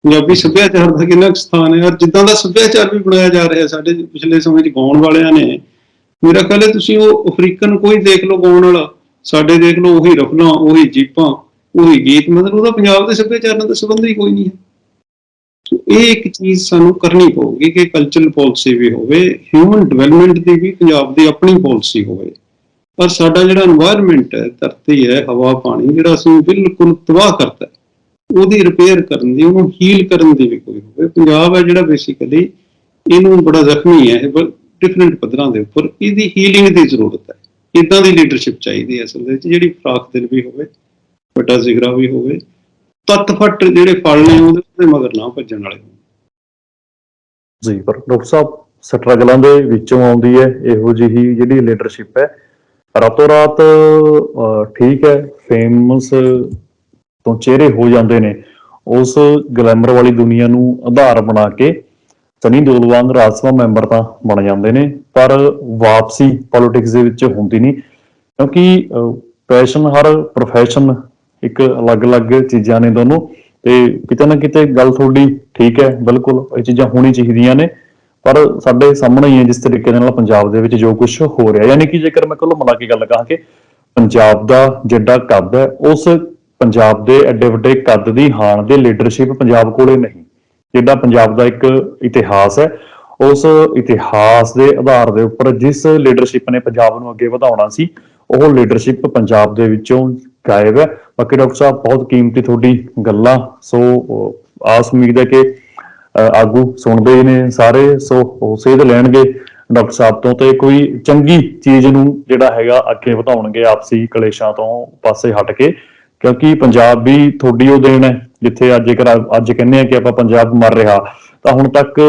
ਪੰਜਾਬੀ ਸੱਭਿਆਚਾਰ ਦਾ ਕਿੰਨਾ ਕੁ ਸਥਾਨ ਹੈ? ਔਰ ਜਿੱਦਾਂ ਦਾ ਸੱਭਿਆਚਾਰ ਵੀ ਬਣਾਇਆ ਜਾ ਰਿਹਾ ਸਾਡੇ ਪਿਛਲੇ ਸਮੇਂ 'ਚ ਗਾਉਣ ਵਾਲਿਆਂ ਨੇ, ਮੇਰਾ ਖਿਆਲ ਹੈ ਤੁਸੀਂ ਉਹ ਅਫਰੀਕਨ ਕੋਈ ਦੇਖ ਲਓ ਗਾਉਣ ਵਾਲਾ, ਸਾਡੇ ਦੇਖ ਲਓ ਉਹੀ ਰਫਲਾਂ, ਉਹੀ ਜੀਪਾਂ ਉਹੀ ਗੀਤ, ਮਤਲਬ ਉਹਦਾ ਪੰਜਾਬ ਦੇ ਸੱਭਿਆਚਾਰ ਨਾਲ ਸੰਬੰਧ ਹੀ ਕੋਈ ਨਹੀਂ ਹੈ। ਸੋ ਇਹ ਇੱਕ ਚੀਜ਼ ਸਾਨੂੰ ਕਰਨੀ ਪਊਗੀ ਕਿ ਕਲਚਰਲ ਪਾਲਿਸੀ ਵੀ ਹੋਵੇ ਹਿਊਮਨ ਡਿਵੈਲਪਮੈਂਟ ਦੀ ਵੀ, ਪੰਜਾਬ ਦੀ ਆਪਣੀ ਪਾਲਿਸੀ ਹੋਵੇ। ਪਰ ਸਾਡਾ ਜਿਹੜਾ এনवायरमेंट ਹੈ, ਧਰਤੀ ਹੈ, ਹਵਾ, ਪਾਣੀ, ਜਿਹੜਾ ਅਸੀਂ ਬਿਲਕੁਲ ਤਬਾਹ ਕਰਤਾ ਉਹਦੀ ਰਿਪੇਅਰ ਕਰਨ ਦੀ, ਉਹਨੂੰ ਹੀਲ ਕਰਨ ਦੀ ਵੀ ਕੋਈ ਹੋਵੇ। ਪੰਜਾਬ ਹੈ ਜਿਹੜਾ ਬੇਸਿਕਲੀ ਇਹਨੂੰ ਬੜਾ ਜ਼ਖਮੀ ਹੈ, ਇਹ ਡਿਫਰੈਂਟ ਪੱਧਰਾਂ ਦੇ ਉੱਪਰ। ਇਹਦੀ ਹੀਲਿੰਗ ਦੀ ਜ਼ਰੂਰਤ ਹੈ। ਇਦਾਂ ਦੀ ਲੀਡਰਸ਼ਿਪ ਚਾਹੀਦੀ ਹੈ ਅਸਲ ਵਿੱਚ, ਜਿਹੜੀ ਫਰਾਕ ਦਿਲ ਵੀ ਹੋਵੇ। ਵੱਡਾ ਜ਼ਿਗਰਾ ਵੀ ਹੋਵੇ ਤੱਤਫੱਟ ਜਿਹੜੇ ਫਲ ਨੇ ਉਹਦੇ ਮਗਰ ਨਾ ਭੱਜਣ ਵਾਲੇ ਜੀ, ਪਰ ਡਾਕਟਰ ਸਾਹਿਬ, ਸਟਰਗਲਾਂ ਦੇ ਵਿੱਚੋਂ ਆਉਂਦੀ ਹੈ, ਇਹੋ ਜਿਹੀ ਜਿਹੜੀ ਲੀਡਰਸ਼ਿਪ ਹੈ। ਰਾਤੋਂ ਰਾਤ ਠੀਕ ਹੈ ਫੇਮਸ ਤੋਂ ਚਿਹਰੇ ਹੋ ਜਾਂਦੇ ਨੇ। ਉਸ ਗਲੈਮਰ ਵਾਲੀ ਦੁਨੀਆ ਨੂੰ ਆਧਾਰ ਬਣਾ ਕੇ ਸਨੀ ਦਿਓਲ ਵਾਂਗ ਰਾਜ ਸਭਾ ਮੈਂਬਰ ਤਾਂ ਬਣ ਜਾਂਦੇ ਨੇ, ਪਰ ਵਾਪਸੀ ਪੋਲਿਟਿਕਸ ਦੇ ਵਿੱਚ ਹੁੰਦੀ ਨਹੀਂ। ਕਿਉਂਕਿ ਪੈਸ਼ਨ ਹਰ ਪ੍ਰੋਫੈਸ਼ਨ ਇੱਕ ਅਲੱਗ-ਅਲੱਗ ਚੀਜ਼ਾਂ ਨੇ ਦੋਨੋਂ। ਤੇ ਕਿਤੇ ਨਾ ਕਿਤੇ ਗੱਲ ਤੁਹਾਡੀ ਠੀਕ ਹੈ, ਬਿਲਕੁਲ ਇਹ ਚੀਜ਼ਾਂ ਹੋਣੀ ਚਾਹੀਦੀਆਂ ਨੇ। ਪਰ ਸਾਡੇ ਸਾਹਮਣੇ ਹੀ ਹੈ ਜਿਸ ਤਰੀਕੇ ਦੇ ਨਾਲ ਪੰਜਾਬ ਦੇ ਵਿੱਚ ਜੋ ਕੁਝ ਹੋ ਰਿਹਾ। ਯਾਨੀ ਕਿ ਜੇਕਰ ਮੈਂ ਕੁੱਲ ਮਿਲਾ ਕੇ ਗੱਲ ਕਹਾਂ ਕਿ ਪੰਜਾਬ ਦਾ ਜਿਹੜਾ ਕੱਦ ਹੈ, ਉਸ ਪੰਜਾਬ ਦੇ ਐਡੇ ਵੱਡੇ ਕੱਦ ਦੀ ਹਾਣ ਦੇ ਲੀਡਰਸ਼ਿਪ ਪੰਜਾਬ ਕੋਲੇ ਨਹੀਂ। ਜਿਹੜਾ ਪੰਜਾਬ ਦਾ ਇੱਕ ਇਤਿਹਾਸ ਹੈ, ਉਸ ਇਤਿਹਾਸ ਦੇ ਆਧਾਰ ਦੇ ਉੱਪਰ ਜਿਸ ਲੀਡਰਸ਼ਿਪ ਨੇ ਪੰਜਾਬ ਨੂੰ ਅੱਗੇ ਵਧਾਉਣਾ ਸੀ, ਉਹ ਲੀਡਰਸ਼ਿਪ ਪੰਜਾਬ ਦੇ ਵਿੱਚੋਂ ਗਾਇਬ ਹੈ। ਬਾਕੀ ਡਾਕਟਰ ਸਾਹਿਬ, ਬਹੁਤ ਕੀਮਤੀ ਤੁਹਾਡੀ ਗੱਲਾਂ। ਸੋ ਆਸ ਉਮੀਦ ਹੈ ਕਿ ਆਗੂ ਸੁਣਦੇ ਹੀ ਨੇ ਸਾਰੇ। ਸੋ, ਉਹ ਸੇਧ ਲੈਣਗੇ ਡਾਕਟਰ ਸਾਹਿਬ ਤੋਂ ਤੇ ਕੋਈ ਚੰਗੀ ਚੀਜ਼ ਨੂੰ ਜਿਹੜਾ ਹੈਗਾ ਅੱਗੇ ਵਧਾਉਣਗੇ ਆਪਸੀ ਕਲੇਸ਼ਾਂ ਤੋਂ ਪਾਸੇ ਹਟ ਕੇ। ਕਿਉਂਕਿ ਪੰਜਾਬ ਵੀ ਤੁਹਾਡੀ ਉਹ ਦੇਣ ਹੈ, ਜਿੱਥੇ ਅੱਜ ਜੇਕਰ ਅੱਜ ਕਹਿੰਦੇ ਆ ਕਿ ਆਪਾਂ ਪੰਜਾਬ ਮਰ ਰਿਹਾ। ਤਾਂ ਹੁਣ ਤੱਕ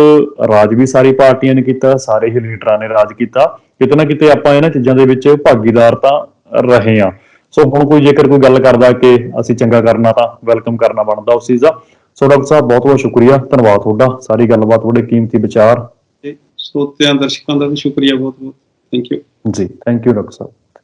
ਰਾਜ ਵੀ ਸਾਰੀ ਪਾਰਟੀਆਂ ਨੇ ਕੀਤਾ, ਸਾਰੇ ਹੀ ਲੀਡਰਾਂ ਨੇ ਰਾਜ ਕੀਤਾ। ਕਿਤੇ ਨਾ ਕਿਤੇ ਆਪਾਂ ਇਹਨਾਂ ਚੀਜ਼ਾਂ ਦੇ ਵਿੱਚ ਭਾਗੀਦਾਰ ਤਾਂ ਰਹੇ ਆ ਸੋ ਹੁਣ ਕੋਈ ਜੇਕਰ ਕੋਈ ਗੱਲ ਕਰਦਾ ਕਿ ਅਸੀਂ ਚੰਗਾ ਕਰਨਾ ਤਾਂ ਵੈਲਕਮ ਕਰਨਾ ਬਣਦਾ ਉਸ ਚੀਜ਼ ਦਾ। ਸੋ ਡਾਕਟਰ ਸਾਹਿਬ ਬਹੁਤ ਬਹੁਤ ਸ਼ੁਕਰੀਆ। ਧੰਨਵਾਦ ਤੁਹਾਡਾ। ਸਾਰੀ ਗੱਲਬਾਤ ਬੜੇ ਕੀਮਤੀ ਵਿਚਾਰ। ਤੇ ਸਰੋਤਿਆਂ ਦਰਸ਼ਕਾਂ ਦਾ ਵੀ ਸ਼ੁਕਰੀਆ ਬਹੁਤ ਬਹੁਤ। ਥੈਂਕ ਯੂ ਜੀ ਥੈਂਕ ਯੂ ਡਾਕਟਰ ਸਾਹਿਬ।